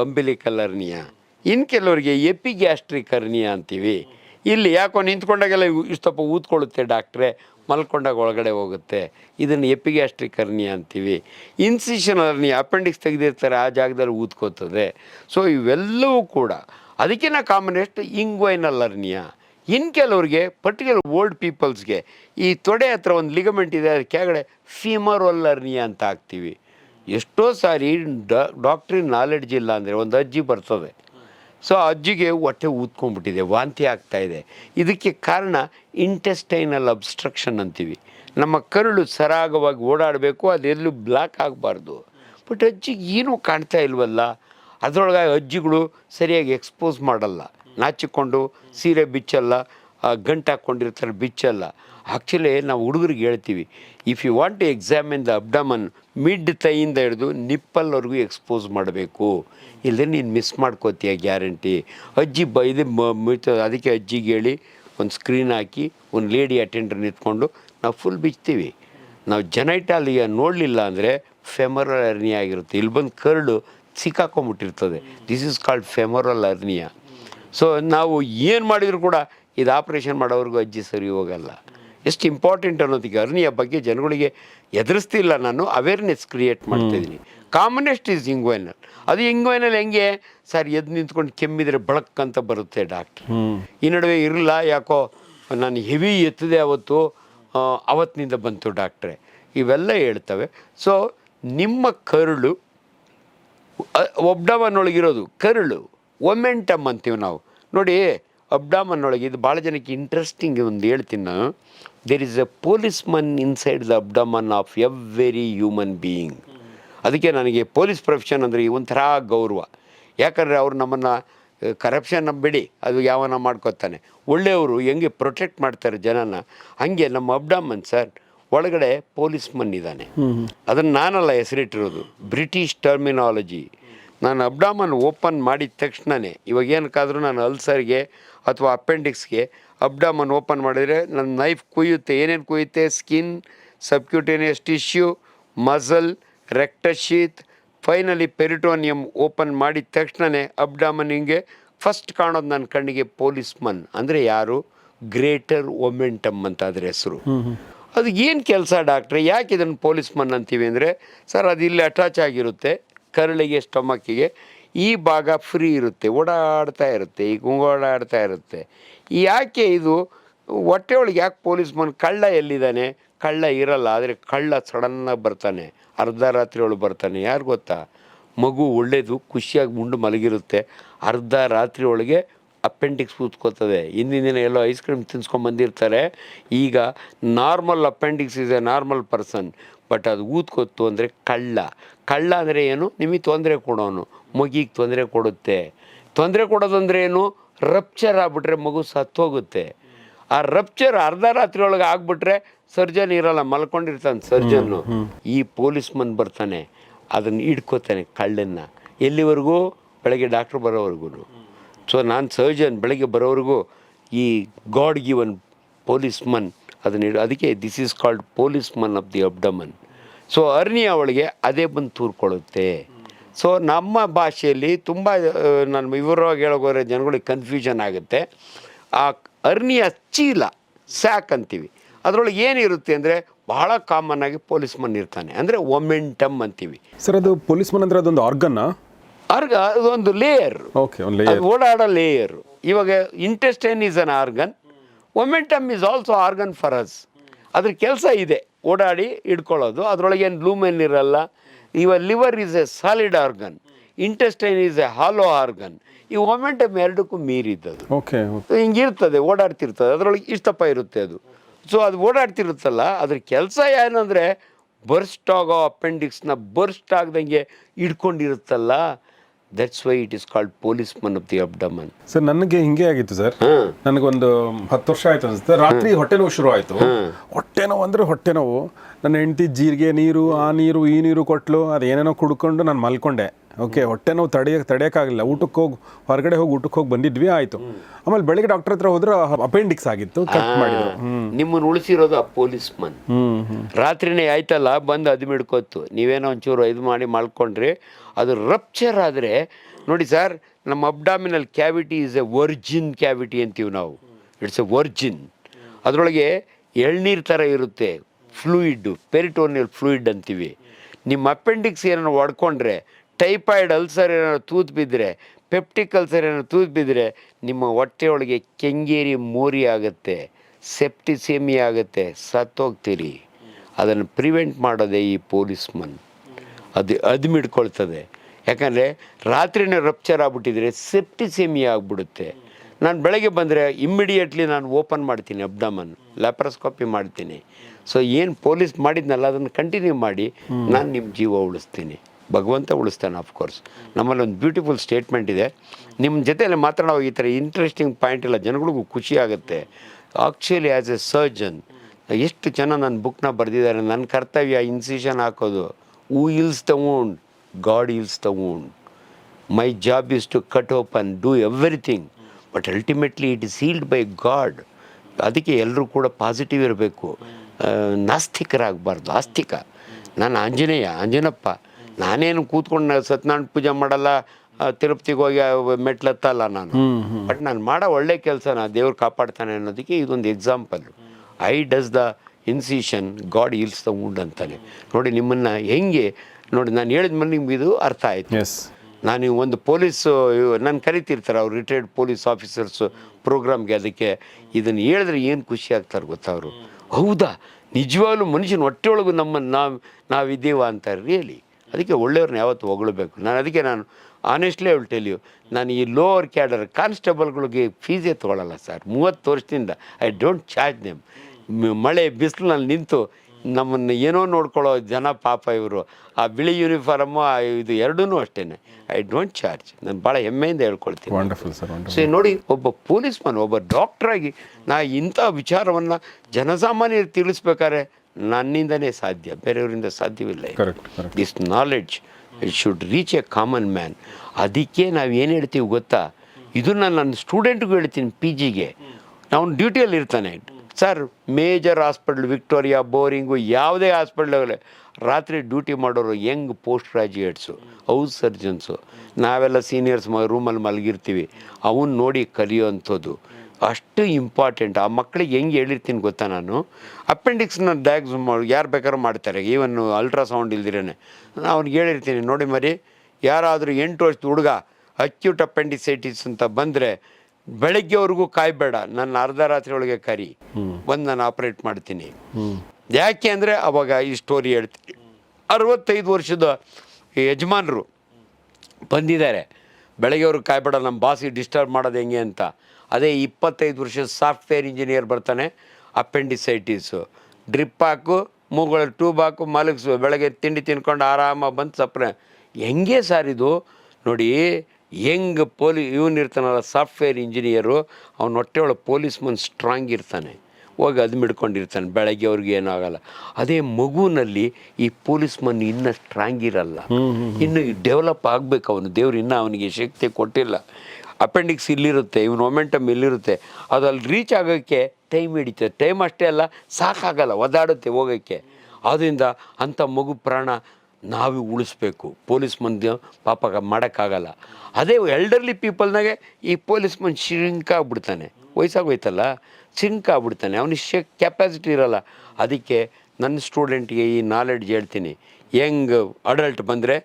ಅಂಬಿಲಿಕಲ್ ಅರ್ನಿಯ ಇನ್ನು ಕೆಲವರಿಗೆ ಎಪಿಗ್ಯಾಸ್ಟ್ರಿಕ್ ಕರ್ನಿಯ ಅಂತೀವಿ. ಇಲ್ಲಿ ಯಾಕೋ ನಿಂತ್ಕೊಂಡಾಗೆಲ್ಲ ಇಷ್ಟಪ್ಪ ಊದ್ಕೊಳ್ಳುತ್ತೆ ಡಾಕ್ಟ್ರೆ, ಮಲ್ಕೊಂಡಾಗ ಒಳಗಡೆ ಹೋಗುತ್ತೆ. ಇದನ್ನು ಎಪಿಗ್ಯಾಸ್ಟ್ರಿಕ್ ಕರ್ನಿಯ ಅಂತೀವಿ. ಇನ್ಸಿಷನ್ ಅರ್ನಿ ಅಪೆಂಡಿಕ್ಸ್ ತೆಗೆದಿರ್ತಾರೆ, ಆ ಜಾಗದಲ್ಲಿ ಊದ್ಕೋತದೆ. ಸೊ ಇವೆಲ್ಲವೂ ಕೂಡ ಅದಕ್ಕಿಂತ ಕಾಮನೆಸ್ಟ್ ಇಂಗ್ವೈನಲ್ ಅರ್ನಿಯ. ಇನ್ನು ಕೆಲವ್ರಿಗೆ, ಪರ್ಟಿಕ್ಯುಲರ್ ಓಲ್ಡ್ ಪೀಪಲ್ಸ್ಗೆ ಈ ತೊಡೆ ಹತ್ರ ಒಂದು ಲಿಗಮೆಂಟ್ ಇದೆ ಅದು ಕೆಳಗಡೆ ಫಿಮರೋಲ್ ಅರ್ನಿಯ ಅಂತ ಹಾಕ್ತೀವಿ. ಎಷ್ಟೋ ಸಾರಿ ಡಾಕ್ಟ್ರಿನ್ ನಾಲೆಡ್ಜ್ ಇಲ್ಲ ಅಂದರೆ ಒಂದು ಅಜ್ಜಿ ಬರ್ತದೆ ಸೊ ಅಜ್ಜಿಗೆ ಹೊಟ್ಟೆ ಊದ್ಕೊಂಡ್ಬಿಟ್ಟಿದೆ, ವಾಂತಿ ಆಗ್ತಾ ಇದೆ. ಇದಕ್ಕೆ ಕಾರಣ ಇಂಟೆಸ್ಟೈನಲ್ ಅಬ್ಸ್ಟ್ರಕ್ಷನ್ ಅಂತೀವಿ. ನಮ್ಮ ಕರುಳು ಸರಾಗವಾಗಿ ಓಡಾಡಬೇಕು ಅದೆಲ್ಲೂ ಬ್ಲಾಕ್ ಆಗಬಾರ್ದು. ಬಟ್ ಅಜ್ಜಿಗೆ ಏನೂ ಕಾಣ್ತಾ ಇಲ್ವಲ್ಲ? ಅದರೊಳಗೆ ಅಜ್ಜಿಗಳು ಸರಿಯಾಗಿ ಎಕ್ಸ್ಪೋಸ್ ಮಾಡಲ್ಲ. ನಾಚಿಕೊಂಡು ಸೀರೆ ಬಿಚ್ಚಲ್ಲ ಗಂಟು ಹಾಕ್ಕೊಂಡಿರ್ತಾರೆ, ಬಿಚ್ಚಲ್ಲ. ಆ್ಯಕ್ಚುಲಿ ನಾವು ಹುಡುಗರಿಗೆ ಹೇಳ್ತೀವಿ if you want to examine the abdomen mid ತೈಯಿಂದ ಹಿಡಿದು ನಿಪ್ಪಲ್ವರೆಗೂ ಎಕ್ಸ್ಪೋಸ್ ಮಾಡಬೇಕು. ಇಲ್ಲದೆ ನೀನು ಮಿಸ್ ಮಾಡ್ಕೋತೀಯ ಗ್ಯಾರಂಟಿ ಅಜ್ಜಿ ಬ, ಇದು ಮ- ಮಿತ ಅದಕ್ಕೆ ಅಜ್ಜಿಗೆ ಹೇಳಿ ಒಂದು ಸ್ಕ್ರೀನ್ ಹಾಕಿ, ಒಂದು ಲೇಡಿ ಅಟೆಂಡರ್ ನಿಂತ್ಕೊಂಡು ನಾವು ಫುಲ್ ಬಿಚ್ತೀವಿ. ನಾವು ಜನೈಟಾಲಿಗೆ ನೋಡಲಿಲ್ಲ ಅಂದರೆ ಫೆಮರಲ್ ಅರ್ನಿಯ ಆಗಿರುತ್ತೆ. ಇಲ್ಲಿ ಬಂದು ಕರಡು ಸಿಕ್ಕಾಕೊಂಬಿಟ್ಟಿರ್ತದೆ. This is called femoral hernia so ನಾವು ಏನು ಮಾಡಿದರೂ ಕೂಡ, ಇದು ಆಪ್ರೇಷನ್ ಮಾಡೋವ್ರಿಗೂ ಅಜ್ಜಿ ಸರಿ ಹೋಗಲ್ಲ. ಎಷ್ಟು ಇಂಪಾರ್ಟೆಂಟ್ ಅನ್ನೋದಕ್ಕೆ ಅರ್ನಿಯ ಬಗ್ಗೆ ಜನಗಳಿಗೆ ಎದುರಿಸ್ತಿಲ್ಲ ನಾನು ಅವೇರ್ನೆಸ್ ಕ್ರಿಯೇಟ್ ಮಾಡ್ತಾಯಿದ್ದೀನಿ ಕಾಮನೆಸ್ಟ್ ಈಸ್ ಇಂಗ್ವೈನಲ್ ಅದು ಇಂಗ್ವೈನಲ್ ಹೆಂಗೆ? ಸರ್ ಎದ್ದು ನಿಂತ್ಕೊಂಡು ಕೆಮ್ಮಿದ್ರೆ ಬಳಕ್ ಅಂತ ಬರುತ್ತೆ ಡಾಕ್ಟ್ರ್. ಈ ನಡುವೆ ಇರಲ್ಲ ಯಾಕೋ ನಾನು ಹೆವಿ ಎತ್ತದೆ ಅವತ್ತು. ಅವತ್ತಿನಿಂದ ಬಂತು ಡಾಕ್ಟ್ರೆ. ಇವೆಲ್ಲ ಹೇಳ್ತವೆ. ಸೊ ನಿಮ್ಮ ಕರುಳು ಒಬ್ಡವನೊಳಗಿರೋದು ಕರುಳು ಒಮೆಂಟಮ್ ಅಂತೀವಿ ನಾವು. ನೋಡಿ ಅಬ್ಡಾಮನ್ ಒಳಗೆ ಇದು ಭಾಳ ಜನಕ್ಕೆ ಇಂಟ್ರೆಸ್ಟಿಂಗ್ ಒಂದು ಹೇಳ್ತೀನಿ ನಾನು. There is a policeman inside the abdomen of every human being ಅದಕ್ಕೆ ನನಗೆ ಪೊಲೀಸ್ ಪ್ರೊಫೆಷನ್ ಅಂದರೆ ಒಂಥರ ಗೌರವ. ಯಾಕಂದರೆ ಅವರು ನಮ್ಮನ್ನು ಕರಪ್ಷನ್ ಬಿಡಿ ಅದು ಯಾವನ ಮಾಡ್ಕೊತಾನೆ. ಒಳ್ಳೆಯವರು ಹೆಂಗೆ ಪ್ರೊಟೆಕ್ಟ್ ಮಾಡ್ತಾರೆ ಜನನ ಹಾಗೆ ನಮ್ಮ ಅಬ್ಡಾಮನ್ ಸರ್ ಒಳಗಡೆ ಪೊಲೀಸ್ ಮನ್ ಇದ್ದಾನೆ ಅದನ್ನು ನಾನಲ್ಲ ಹೆಸರಿಟ್ಟಿರೋದು. ಬ್ರಿಟಿಷ್ ಟರ್ಮಿನಾಲಜಿ ನಾನು ಅಬ್ಡಾಮನ್ ಓಪನ್ ಮಾಡಿದ ತಕ್ಷಣವೇ ಇವಾಗ ಏನಕ್ಕಾದರೂ ನಾನು ಅಲ್ಸರ್ಗೆ ಅಥವಾ ಅಪೆಂಡಿಕ್ಸ್ಗೆ ಅಬ್ಡಾಮನ್ ಓಪನ್ ಮಾಡಿದರೆ ನನ್ನ ನೈಫ್ ಕುಯ್ಯುತ್ತೆ. ಏನೇನು ಕುಯ್ಯುತ್ತೆ? Skin subcutaneous tissue muscle rectus sheath finally peritoneum open ಮಾಡಿದ ತಕ್ಷಣವೇ ಅಬ್ಡಾಮನ್ ಹಿಂಗೆ ಫಸ್ಟ್ ಕಾಣೋದು ನನ್ನ ಕಣ್ಣಿಗೆ ಪೊಲೀಸ್ ಮನ್ ಅಂದರೆ ಯಾರು? ಗ್ರೇಟರ್ ಒಮೆಂಟಮ್ ಅಂತ ಅದ್ರ ಹೆಸರು. ಅದು ಏನು ಕೆಲಸ ಡಾಕ್ಟ್ರೆ? ಯಾಕೆ ಇದನ್ನು ಪೊಲೀಸ್ ಮನ್ ಅಂತೀವಿ ಅಂದರೆ, ಸರ್, ಅದು ಇಲ್ಲಿ ಅಟ್ಯಾಚ್ ಆಗಿರುತ್ತೆ. ಕರಳಿಗೆ ಸ್ಟಮಕ್ಕಿಗೆ ಈ ಭಾಗ ಫ್ರೀ ಇರುತ್ತೆ, ಓಡಾಡ್ತಾ ಇರುತ್ತೆ, ಈ ಓಡಾಡ್ತಾ ಇರುತ್ತೆ. ಯಾಕೆ ಇದು? ಹೊಟ್ಟೆ ಒಳಗೆ ಯಾಕೆ ಪೊಲೀಸ್ ಮನ್ ಕಳ್ಳ ಎಲ್ಲಿದ್ದಾನೆ? ಕಳ್ಳ ಇರಲ್ಲ, ಆದರೆ ಕಳ್ಳ ಸಡನ್ನಾಗಿ ಬರ್ತಾನೆ, ಅರ್ಧ ರಾತ್ರಿ ಒಳಗೆ ಬರ್ತಾನೆ, ಯಾರು ಗೊತ್ತಾ? ಮಗು ಒಳ್ಳೆಯದು ಖುಷಿಯಾಗಿ ಮುಂಡು ಮಲಗಿರುತ್ತೆ, ಅರ್ಧ ರಾತ್ರಿ ಒಳಗೆ ಅಪೆಂಡಿಕ್ಸ್ ಕೂತ್ಕೋತದೆ ಹಿಂದಿನ ದಿನ ಎಲ್ಲೋ ಐಸ್ ಕ್ರೀಮ್ ತಿನ್ಸ್ಕೊಂಡು ಬಂದಿರ್ತಾರೆ. ಈಗ normal appendix is a normal person but ಅದು ಊದ್ಕೊತ್ತು ಅಂದರೆ ಕಳ್ಳ. ಕಳ್ಳ ಅಂದರೆ ಏನು? ನಿಮಗೆ ತೊಂದರೆ ಕೊಡೋನು. ಮಗಿಗೆ ತೊಂದರೆ ಕೊಡುತ್ತೆ. ತೊಂದರೆ ಕೊಡೋದಂದ್ರೆ ಏನು? ರಪ್ಚರ್ ಆಗ್ಬಿಟ್ರೆ ಮಗು ಸತ್ತೋಗುತ್ತೆ. ಆ ರಪ್ಚರ್ ಅರ್ಧ ರಾತ್ರಿ ಒಳಗೆ ಆಗ್ಬಿಟ್ರೆ ಸರ್ಜನ್ ಇರಲ್ಲ ಮಲ್ಕೊಂಡಿರ್ತಾನೆ ಸರ್ಜನ್ನು. ಈ ಪೊಲೀಸ್ ಮನ್ ಬರ್ತಾನೆ. ಅದನ್ನು ಹಿಡ್ಕೋತಾನೆ ಕಳ್ಳನ್ನು. ಎಲ್ಲಿವರೆಗೂ? ಬೆಳಗ್ಗೆ ಡಾಕ್ಟ್ರ್ ಬರೋವರೆಗೂ ಸೊ ನಾನು ಸರ್ಜನ್ ಬೆಳಗ್ಗೆ ಬರೋವರೆಗೂ ಈ ಗಾಡ್ ಗಿವನ್ ಪೊಲೀಸ್ ಮನ್ ಅದನ್ನ ಅದಕ್ಕೆ this is called policeman of the abdomen so ಅರ್ನಿ ಅವಳಿಗೆ ಅದೇ ಬಂದು ತೂರ್ಕೊಳ್ಳುತ್ತೆ. ಸೊ ನಮ್ಮ ಭಾಷೆಯಲ್ಲಿ ತುಂಬ ನಾನು ವಿವರವಾಗಿ ಹೇಳೋಗೋರೆ ಜನಗಳಿಗೆ ಕನ್ಫ್ಯೂಷನ್ ಆಗುತ್ತೆ. ಆ ಅರ್ನಿಯ ಚೀಲ ಸ್ಯಾಕ್ ಅಂತೀವಿ. ಅದರೊಳಗೆ ಏನಿರುತ್ತೆ ಅಂದರೆ ಬಹಳ ಕಾಮನ್ ಆಗಿ ಪೊಲೀಸ್ ಮನ್ ಇರ್ತಾನೆ. ಅಂದರೆ ಒಮೆಂಟಮ್ ಅಂತೀವಿ. ಸರ್ ಅದು ಪೊಲೀಸ್ ಮನ್ ಅಂದರೆ ಅದೊಂದು ಆರ್ಗನ್ನ ಅರ್ಗ ಅದೊಂದು ಲೇಯರ್ ಓಕೆ ಓಡಾಡೋ ಲೇಯರ್ ಇವಾಗ intestine is an organ omentum is also organ for us ಅದ್ರ ಕೆಲಸ ಇದೆ. ಓಡಾಡಿ ಇಡ್ಕೊಳ್ಳೋದು ಅದರೊಳಗೆ ಏನು ಲೂಮೆನ್ ಇರಲ್ಲ. ಇವ liver is a solid organ intestine is a hollow organ ಈ ಮೊಮೆಂಟಮ್ ಎರಡಕ್ಕೂ ಮೀರಿದ್ದದು. ಓಕೆ ಹಿಂಗಿರ್ತದೆ. ಓಡಾಡ್ತಿರ್ತದೆ. ಅದರೊಳಗೆ ಇಷ್ಟಪ್ಪ ಇರುತ್ತೆ ಅದು. ಸೊ ಅದು ಓಡಾಡ್ತಿರುತ್ತಲ್ಲ. ಅದ್ರ ಕೆಲಸ ಏನಂದರೆ ಬರ್ಸ್ಟ್ ಆಗೋ ಅಪೆಂಡಿಕ್ಸ್ನ ಬರ್ಸ್ಟ್ ಆಗ್ದಂಗೆ ಹಿಡ್ಕೊಂಡಿರುತ್ತಲ್ಲ. That's why it is called policeman of the abdomen sir ನನಗೆ ಹಿಂಗೆ ಆಗಿತ್ತು ಸರ್ ನನಗೊಂದು ಹತ್ತು ವರ್ಷ ಆಯ್ತು ಅನ್ಸುತ್ತೆ. ರಾತ್ರಿ ಹೊಟ್ಟೆ ನೋವು ಶುರು ಆಯ್ತು. ಹೊಟ್ಟೆ ನೋವು ಅಂದ್ರೆ ಹೊಟ್ಟೆ ನೋವು. ನನ್ನ ಹೆಂಡತಿ ಜೀರಿಗೆ ನೀರು ಆ ನೀರು ಈ ನೀರು ಕೊಟ್ಲು ಅದೇನೇನೋ ಕುಡ್ಕೊಂಡು ನಾನು ಮಲ್ಕೊಂಡೆ. ಓಕೆ ಹೊಟ್ಟೆ ನೋವು ತಡೆಯ ತಡೆಯೋಕ್ಕಾಗಲಿಲ್ಲ ಊಟಕ್ಕೆ ಹೋಗಿ ಹೊರಗಡೆ ಹೋಗಿ ಊಟಕ್ಕೆ ಹೋಗಿ ಬಂದಿದ್ವಿ ಆಯಿತು. ಆಮೇಲೆ ಬೆಳಗ್ಗೆ ಡಾಕ್ಟರ್ ಹತ್ರ ಹೋದ್ರೆ ಅಪೆಂಡಿಕ್ಸ್ ಆಗಿತ್ತು ಕಟ್ ಮಾಡಿದ್ರು. ನಿಮ್ಮನ್ನು ಉಳಿಸಿರೋದು ಆ ಪೊಲೀಸ್ ಮನ್ ರಾತ್ರಿನೇ ಆಯ್ತಲ್ಲ ಬಂದು ಅದು ಮಿಡ್ಕೊತ್ತು ನೀವೇನೋ ಒಂಚೂರು ಇದು ಮಾಡಿ ಮಾಡ್ಕೊಂಡ್ರಿ ಅದು ರಪ್ಚರ್ ಆದರೆ ನೋಡಿ ಸರ್ ನಮ್ಮ abdominal cavity is a virgin cavity ಅಂತೀವಿ ನಾವು. ಇಟ್ಸ್ ಎ ವರ್ಜಿನ್ ಅದರೊಳಗೆ ಎಳ್ನೀರು ಥರ ಇರುತ್ತೆ. ಫ್ಲೂಯಿಡ್ಡು ಪೆರಿಟೋನಿಯಲ್ ಫ್ಲೂಯಿಡ್ ಅಂತೀವಿ. ನಿಮ್ಮ ಅಪೆಂಡಿಕ್ಸ್ ಏನನ್ನು ಹೊಡ್ಕೊಂಡ್ರೆ ಟೈಫಾಯ್ಡ್ ಅಲ್ಸರ್ ಏನಾದ್ರು ತೂತು ಬಿದ್ದರೆ ಪೆಪ್ಟಿಕ್ ಅಲ್ಸರ್ ಏನಾದ್ರು ತೂತು ಬಿದ್ದರೆ ನಿಮ್ಮ ಹೊಟ್ಟೆಯೊಳಗೆ ಕೆಂಗೇರಿ ಮೋರಿ ಆಗುತ್ತೆ ಸೆಪ್ಟಿಸೇಮಿ ಆಗುತ್ತೆ, ಸತ್ತೋಗ್ತೀರಿ. ಅದನ್ನು ಪ್ರಿವೆಂಟ್ ಮಾಡೋದೇ ಈ ಪೊಲೀಸ್ ಮನ್ ಅದು ಅದ್ಮಿಡ್ಕೊಳ್ತದೆ. ಯಾಕಂದರೆ ರಾತ್ರಿನೇ ರಪ್ಚರ್ ಆಗ್ಬಿಟ್ಟಿದ್ರೆ ಸೆಪ್ಟಿಸೇಮಿ ಆಗಿಬಿಡುತ್ತೆ. ನಾನು ಬೆಳಗ್ಗೆ ಬಂದರೆ ಇಮ್ಮಿಡಿಯೇಟ್ಲಿ ನಾನು ಓಪನ್ ಮಾಡ್ತೀನಿ ಅಬ್ಡಮನ್ ಲ್ಯಾಪ್ರೋಸ್ಕೋಪಿ ಮಾಡ್ತೀನಿ. ಸೊ ಏನು ಪೊಲೀಸ್ ಮಾಡಿದ್ನಲ್ಲ, ಅದನ್ನು ಕಂಟಿನ್ಯೂ ಮಾಡಿ, ನಾನು ನಿಮ್ಮ ಜೀವ ಉಳಿಸ್ತೀನಿ. ಭಗವಂತ ಉಳಿಸ್ತಾನೆ ಆಫ್ಕೋರ್ಸ್ ನಮ್ಮಲ್ಲಿ ಒಂದು ಬ್ಯೂಟಿಫುಲ್ ಸ್ಟೇಟ್ಮೆಂಟ್ ಇದೆ. ನಿಮ್ಮ ಜೊತೆಯಲ್ಲಿ ಮಾತನಾಡುವ ಈ ಥರ ಇಂಟ್ರೆಸ್ಟಿಂಗ್ ಪಾಯಿಂಟ್ ಇಲ್ಲ ಜನಗಳಿಗೂ ಖುಷಿ ಆಗುತ್ತೆ. ಆ್ಯಕ್ಚುಲಿ ಆ್ಯಸ್ ಎ ಸರ್ಜನ್ ಎಷ್ಟು ಜನ ನನ್ನ ಬುಕ್ನ ಬರೆದಿದ್ದಾರೆ, ನನ್ನ ಕರ್ತವ್ಯ ಇನ್ಸಿಷನ್ ಹಾಕೋದು. Who heals the God heals the my job is to cut open do everything but ultimately it is healed by God ಅದಕ್ಕೆ ಎಲ್ಲರೂ ಕೂಡ ಪಾಸಿಟಿವ್ ಇರಬೇಕು. ನಾಸ್ತಿಕರಾಗಬಾರ್ದು, ಆಸ್ತಿಕ. ನಾನು ಆಂಜನೇಯ, ಆಂಜನಪ್ಪ. ನಾನೇನು ಕೂತ್ಕೊಂಡು ಸತ್ಯನಾರಾಯಣ ಪೂಜೆ ಮಾಡಲ್ಲ ತಿರುಪತಿಗೆ ಹೋಗಿ ಮೆಟ್ಲತ್ತಲ್ಲ ನಾನು. ಬಟ್ ನಾನು ಮಾಡೋ ಒಳ್ಳೆ ನಾನು ದೇವ್ರು ಕಾಪಾಡ್ತಾನೆ ಅನ್ನೋದಕ್ಕೆ ಇದೊಂದು example I does the incision God heals the wound ಅಂತಾನೆ. ನೋಡಿ ನಿಮ್ಮನ್ನು ಹೆಂಗೆ ನೋಡಿ ನಾನು ಹೇಳಿದ ಮೇಲೆ ನಿಮ್ಗೆ ಇದು ಅರ್ಥ ಆಯ್ತು. ನಾನು ಒಂದು ಪೊಲೀಸು ನಾನು ಕರಿತಿರ್ತಾರೆ ಅವ್ರು ರಿಟೈರ್ಡ್ ಪೊಲೀಸ್ ಆಫೀಸರ್ಸು ಪ್ರೋಗ್ರಾಮ್ಗೆ ಅದಕ್ಕೆ ಇದನ್ನು ಹೇಳಿದ್ರೆ ಏನು ಖುಷಿ ಆಗ್ತಾರೆ ಗೊತ್ತಾ ಅವರು? ಹೌದಾ? ನಿಜವಾಗ್ಲೂ ಮನುಷ್ಯನ ಹೊಟ್ಟೆಯೊಳಗು ನಮ್ಮನ್ನು ನಾವು ನಾವಿದ್ದೀವ ಅಂತಾರೆ ರಿಯಲಿ ಅದಕ್ಕೆ ಒಳ್ಳೆಯವ್ರನ್ನ ಯಾವತ್ತು ಹೊಗಳಬೇಕು. ನಾನು ಅದಕ್ಕೆ ನಾನು ಆನೆಸ್ಟ್ಲಿ ವಿಲ್ ಟೆಲ್ ಯು ನಾನು ಈ ಲೋವರ್ ಕ್ಯಾಡರ್ ಕಾನ್ಸ್ಟೇಬಲ್ಗಳಿಗೆ ಫೀಸೇ ತೊಗೊಳಲ್ಲ ಸರ್ ಮೂವತ್ತು ವರ್ಷದಿಂದ ಐ ಡೋಂಟ್ ಚಾರ್ಜ್ ನೇಮ್ ಮಳೆ ಬಿಸಿಲಿನಲ್ಲಿ ನಿಂತು ನಮ್ಮನ್ನು ಏನೋ ನೋಡ್ಕೊಳ್ಳೋ ಜನ ಪಾಪ ಇವರು. ಆ ಬಿಳಿ ಯೂನಿಫಾರ್ಮು ಆ ಇದು ಎರಡೂ ಅಷ್ಟೇ ಐ ಡೋಂಟ್ ಚಾರ್ಜ್ ನಾನು ಭಾಳ ಹೆಮ್ಮೆಯಿಂದ ಹೇಳ್ಕೊಳ್ತೀನಿ. ವಂಡರ್ಫುಲ್ ಸರ್ ಸೊ ನೋಡಿ ಒಬ್ಬ ಪೊಲೀಸ್ ಮನ್ ಒಬ್ಬ ಡಾಕ್ಟ್ರಾಗಿ ನಾ ಇಂಥ ವಿಚಾರವನ್ನು ಜನಸಾಮಾನ್ಯರಿಗೆ ತಿಳಿಸ್ಬೇಕಾದ್ರೆ ನನ್ನಿಂದನೇ ಸಾಧ್ಯ ಬೇರೆಯವರಿಂದ ಸಾಧ್ಯವಿಲ್ಲ this knowledge it should reach a common man ಅದಕ್ಕೆ ನಾವು ಏನು ಹೇಳ್ತೀವಿ ಗೊತ್ತಾ? ಇದನ್ನ ನನ್ನ ಸ್ಟೂಡೆಂಟ್ಗೂ ಹೇಳ್ತೀನಿ ಪಿ ಜಿಗೆ ನಾವು ಡ್ಯೂಟಿಯಲ್ಲಿ ಇರ್ತಾನೆ. Sir major hospital Victoria Bowring ಯಾವುದೇ ಹಾಸ್ಪಿಟ್ಲಾಗಲಿ ರಾತ್ರಿ ಡ್ಯೂಟಿ ಮಾಡೋರು young post graduates house surgeons ನಾವೆಲ್ಲ ಸೀನಿಯರ್ಸ್ ಮ ರೂಮಲ್ಲಿ ಮಲಗಿರ್ತೀವಿ. ಅವನ್ನ ನೋಡಿ ಕಲಿಯೋವಂಥದ್ದು ಅಷ್ಟು ಇಂಪಾರ್ಟೆಂಟ್ ಆ ಮಕ್ಕಳಿಗೆ ಹೆಂಗೆ ಹೇಳಿರ್ತೀನಿ ಗೊತ್ತಾ ನಾನು? ಅಪೆಂಡಿಕ್ಸ್ನ ಡಯಾಗ್ಸ್ ಯಾರು ಬೇಕಾದ್ರೂ ಮಾಡ್ತಾರೆ ಈವನ್ ಅಲ್ಟ್ರಾಸೌಂಡ್ ಇಲ್ದಿರೇ ನಾನು ಅವ್ನಿಗೆ ಹೇಳಿರ್ತೀನಿ ನೋಡಿ ಮರಿ ಯಾರಾದರೂ ಎಂಟು ವರ್ಷದ ಹುಡುಗ ಅಕ್ಯೂಟ್ ಅಪೆಂಡಿಸೈಟಿಸ್ ಅಂತ ಬಂದರೆ ಬೆಳಗ್ಗೆವರೆಗೂ ಕಾಯಬೇಡ ನನ್ನ ಅರ್ಧ ರಾತ್ರಿ ಒಳಗೆ ಕರಿ. ಬಂದು ನಾನು ಆಪ್ರೇಟ್ ಮಾಡ್ತೀನಿ. ಯಾಕೆ ಅಂದರೆ ಅವಾಗ ಈ ಸ್ಟೋರಿ ಹೇಳ್ತೀನಿ. ಅರವತ್ತೈದು ವರ್ಷದ ಯಜಮಾನರು ಬಂದಿದ್ದಾರೆ. ಬೆಳಗ್ಗೆ ಅವ್ರಿಗೆ ಕಾಯ್ಬೇಡ ನಮ್ಮ ಬಾಸಿಗೆ ಡಿಸ್ಟರ್ಬ್ ಮಾಡೋದು ಹೆಂಗೆ ಅಂತ. ಅದೇ ಇಪ್ಪತ್ತೈದು ವರ್ಷದ ಸಾಫ್ಟ್ವೇರ್ ಇಂಜಿನಿಯರ್ ಬರ್ತಾನೆ ಅಪೆಂಡಿಸೈಟಿಸು. ಡ್ರಿಪ್ ಹಾಕು ಮೂಗಳ ಟ್ಯೂಬ್ ಹಾಕು ಮಲಗಿಸು ಬೆಳಗ್ಗೆ ತಿಂಡಿ ತಿನ್ಕೊಂಡು ಆರಾಮಾಗಿ ಬಂದು ಸಪ್ರೆ. ಹೆಂಗೆ ಸರ್ ಇದು? ನೋಡಿ ಹೆಂಗೆ ಪೊಲೀ ಇವನು ಇರ್ತಾನಲ್ಲ ಸಾಫ್ಟ್ವೇರ್ ಇಂಜಿನಿಯರು ಅವ್ನ ಹೊಟ್ಟೆ ಒಳಗೆ ಪೊಲೀಸ್ ಮನ್ ಸ್ಟ್ರಾಂಗ್ ಇರ್ತಾನೆ. ಹೋಗಿ ಅದು ಮಿಡ್ಕೊಂಡಿರ್ತಾನೆ ಬೆಳಗ್ಗೆ ಅವ್ರಿಗೆ ಏನಾಗಲ್ಲ ಅದೇ ಮಗುವಿನಲ್ಲಿ ಈ ಪೊಲೀಸ್ ಮನ್ ಇನ್ನೂ ಸ್ಟ್ರಾಂಗ್ ಇರಲ್ಲ. ಇನ್ನು ಡೆವಲಪ್ ಆಗಬೇಕು ಅವನು. ದೇವ್ರು ಇನ್ನೂ ಅವನಿಗೆ ಶಕ್ತಿ ಕೊಟ್ಟಿಲ್ಲ. ಅಪೆಂಡಿಕ್ಸ್ ಇಲ್ಲಿರುತ್ತೆ, ಇವ್ನ ಮೊಮೆಂಟಮ್ ಇಲ್ಲಿರುತ್ತೆ. ಅದು ಅಲ್ಲಿ ರೀಚ್ ಆಗೋಕ್ಕೆ ಟೈಮ್ ಹಿಡಿತದೆ. ಟೈಮ್ ಅಷ್ಟೇ ಅಲ್ಲ, ಸಾಕಾಗಲ್ಲ ಒದಾಡುತ್ತೆ ಹೋಗೋಕ್ಕೆ. ಆದ್ದರಿಂದ ಅಂಥ ಮಗು ಪ್ರಾಣ ನಾವೇ ಉಳಿಸ್ಬೇಕು. ಪೊಲೀಸ್ ಮಂದಿ ಪಾಪ ಮಾಡೋಕ್ಕಾಗಲ್ಲ. ಅದೇ ಎಲ್ಡರ್ಲಿ ಪೀಪಲ್ನಾಗೆ ಈ ಪೊಲೀಸ್ ಮನ್ ಶಿಂಕ್ ಆಗ್ಬಿಡ್ತಾನೆ. ವಯಸ್ಸಾಗೋಯ್ತಲ್ಲ? ಸಿಂಕ್ ಆಗ್ಬಿಡ್ತಾನೆ. ಅವನಿಗೆ ಕೆಪಾಸಿಟಿ ಇರಲ್ಲ. ಅದಕ್ಕೆ ನನ್ನ ಸ್ಟೂಡೆಂಟ್ಗೆ ಈ ನಾಲೆಡ್ಜ್ ಹೇಳ್ತೀನಿ. ಯಂಗ್ ಅಡಲ್ಟ್ ಬಂದರೆ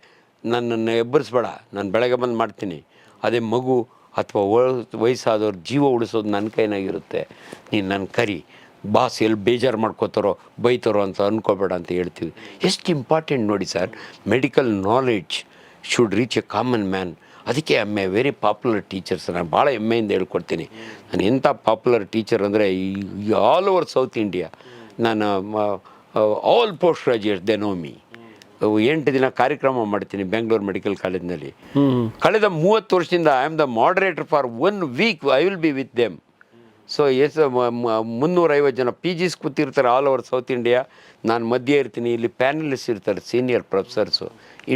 ನನ್ನನ್ನು ಎಬ್ಬರಿಸ್ಬೇಡ. ನಾನು ಬೆಳಗ್ಗೆ ಬಂದು ಮಾಡ್ತೀನಿ. ಅದೇ ಮಗು ಅಥವಾ ವಯಸ್ಸಾದವ್ರ ಜೀವ ಉಳಿಸೋದು ನನ್ನ ಕೈನಾಗಿರುತ್ತೆ. ನೀನು ನನ್ನ ಕರಿ. ಬಾಸ್ ಎಲ್ಲಿ ಬೇಜಾರು ಮಾಡ್ಕೋತಾರೋ, ಬೈತಾರೋ ಅಂತ ಅಂದ್ಕೋಬೇಡ ಅಂತ ಹೇಳ್ತೀವಿ. ಎಷ್ಟು ಇಂಪಾರ್ಟೆಂಟ್ ನೋಡಿ sir medical knowledge should reach a common man ಅದಕ್ಕೆ I a very popular teachers ನಾನು ಭಾಳ ಹೆಮ್ಮೆಯಿಂದ ಹೇಳ್ಕೊಡ್ತೀನಿ. ನಾನು ಎಂಥ ಪಾಪ್ಯುಲರ್ ಟೀಚರ್ ಅಂದರೆ ಆಲ್ ಓವರ್ ಸೌತ್ ಇಂಡಿಯಾ ನಾನು all post graduate they know me ಎಂಟು ದಿನ ಕಾರ್ಯಕ್ರಮ ಮಾಡ್ತೀನಿ ಬೆಂಗಳೂರು ಮೆಡಿಕಲ್ ಕಾಲೇಜ್ನಲ್ಲಿ ಕಳೆದ ಮೂವತ್ತು ವರ್ಷದಿಂದ I am the moderator for one week I will be with them so yes ಮುನ್ನೂರೈವತ್ತು ಜನ ಪಿ ಜಿಸ್ ಕೂತಿರ್ತಾರೆ ಆಲ್ ಓವರ್ ಸೌತ್ ಇಂಡಿಯಾ ನಾನು ಮಧ್ಯೆ ಇರ್ತೀನಿ ಇಲ್ಲಿ ಪ್ಯಾನಲಿಸ್ಟ್ ಇರ್ತಾರೆ senior professors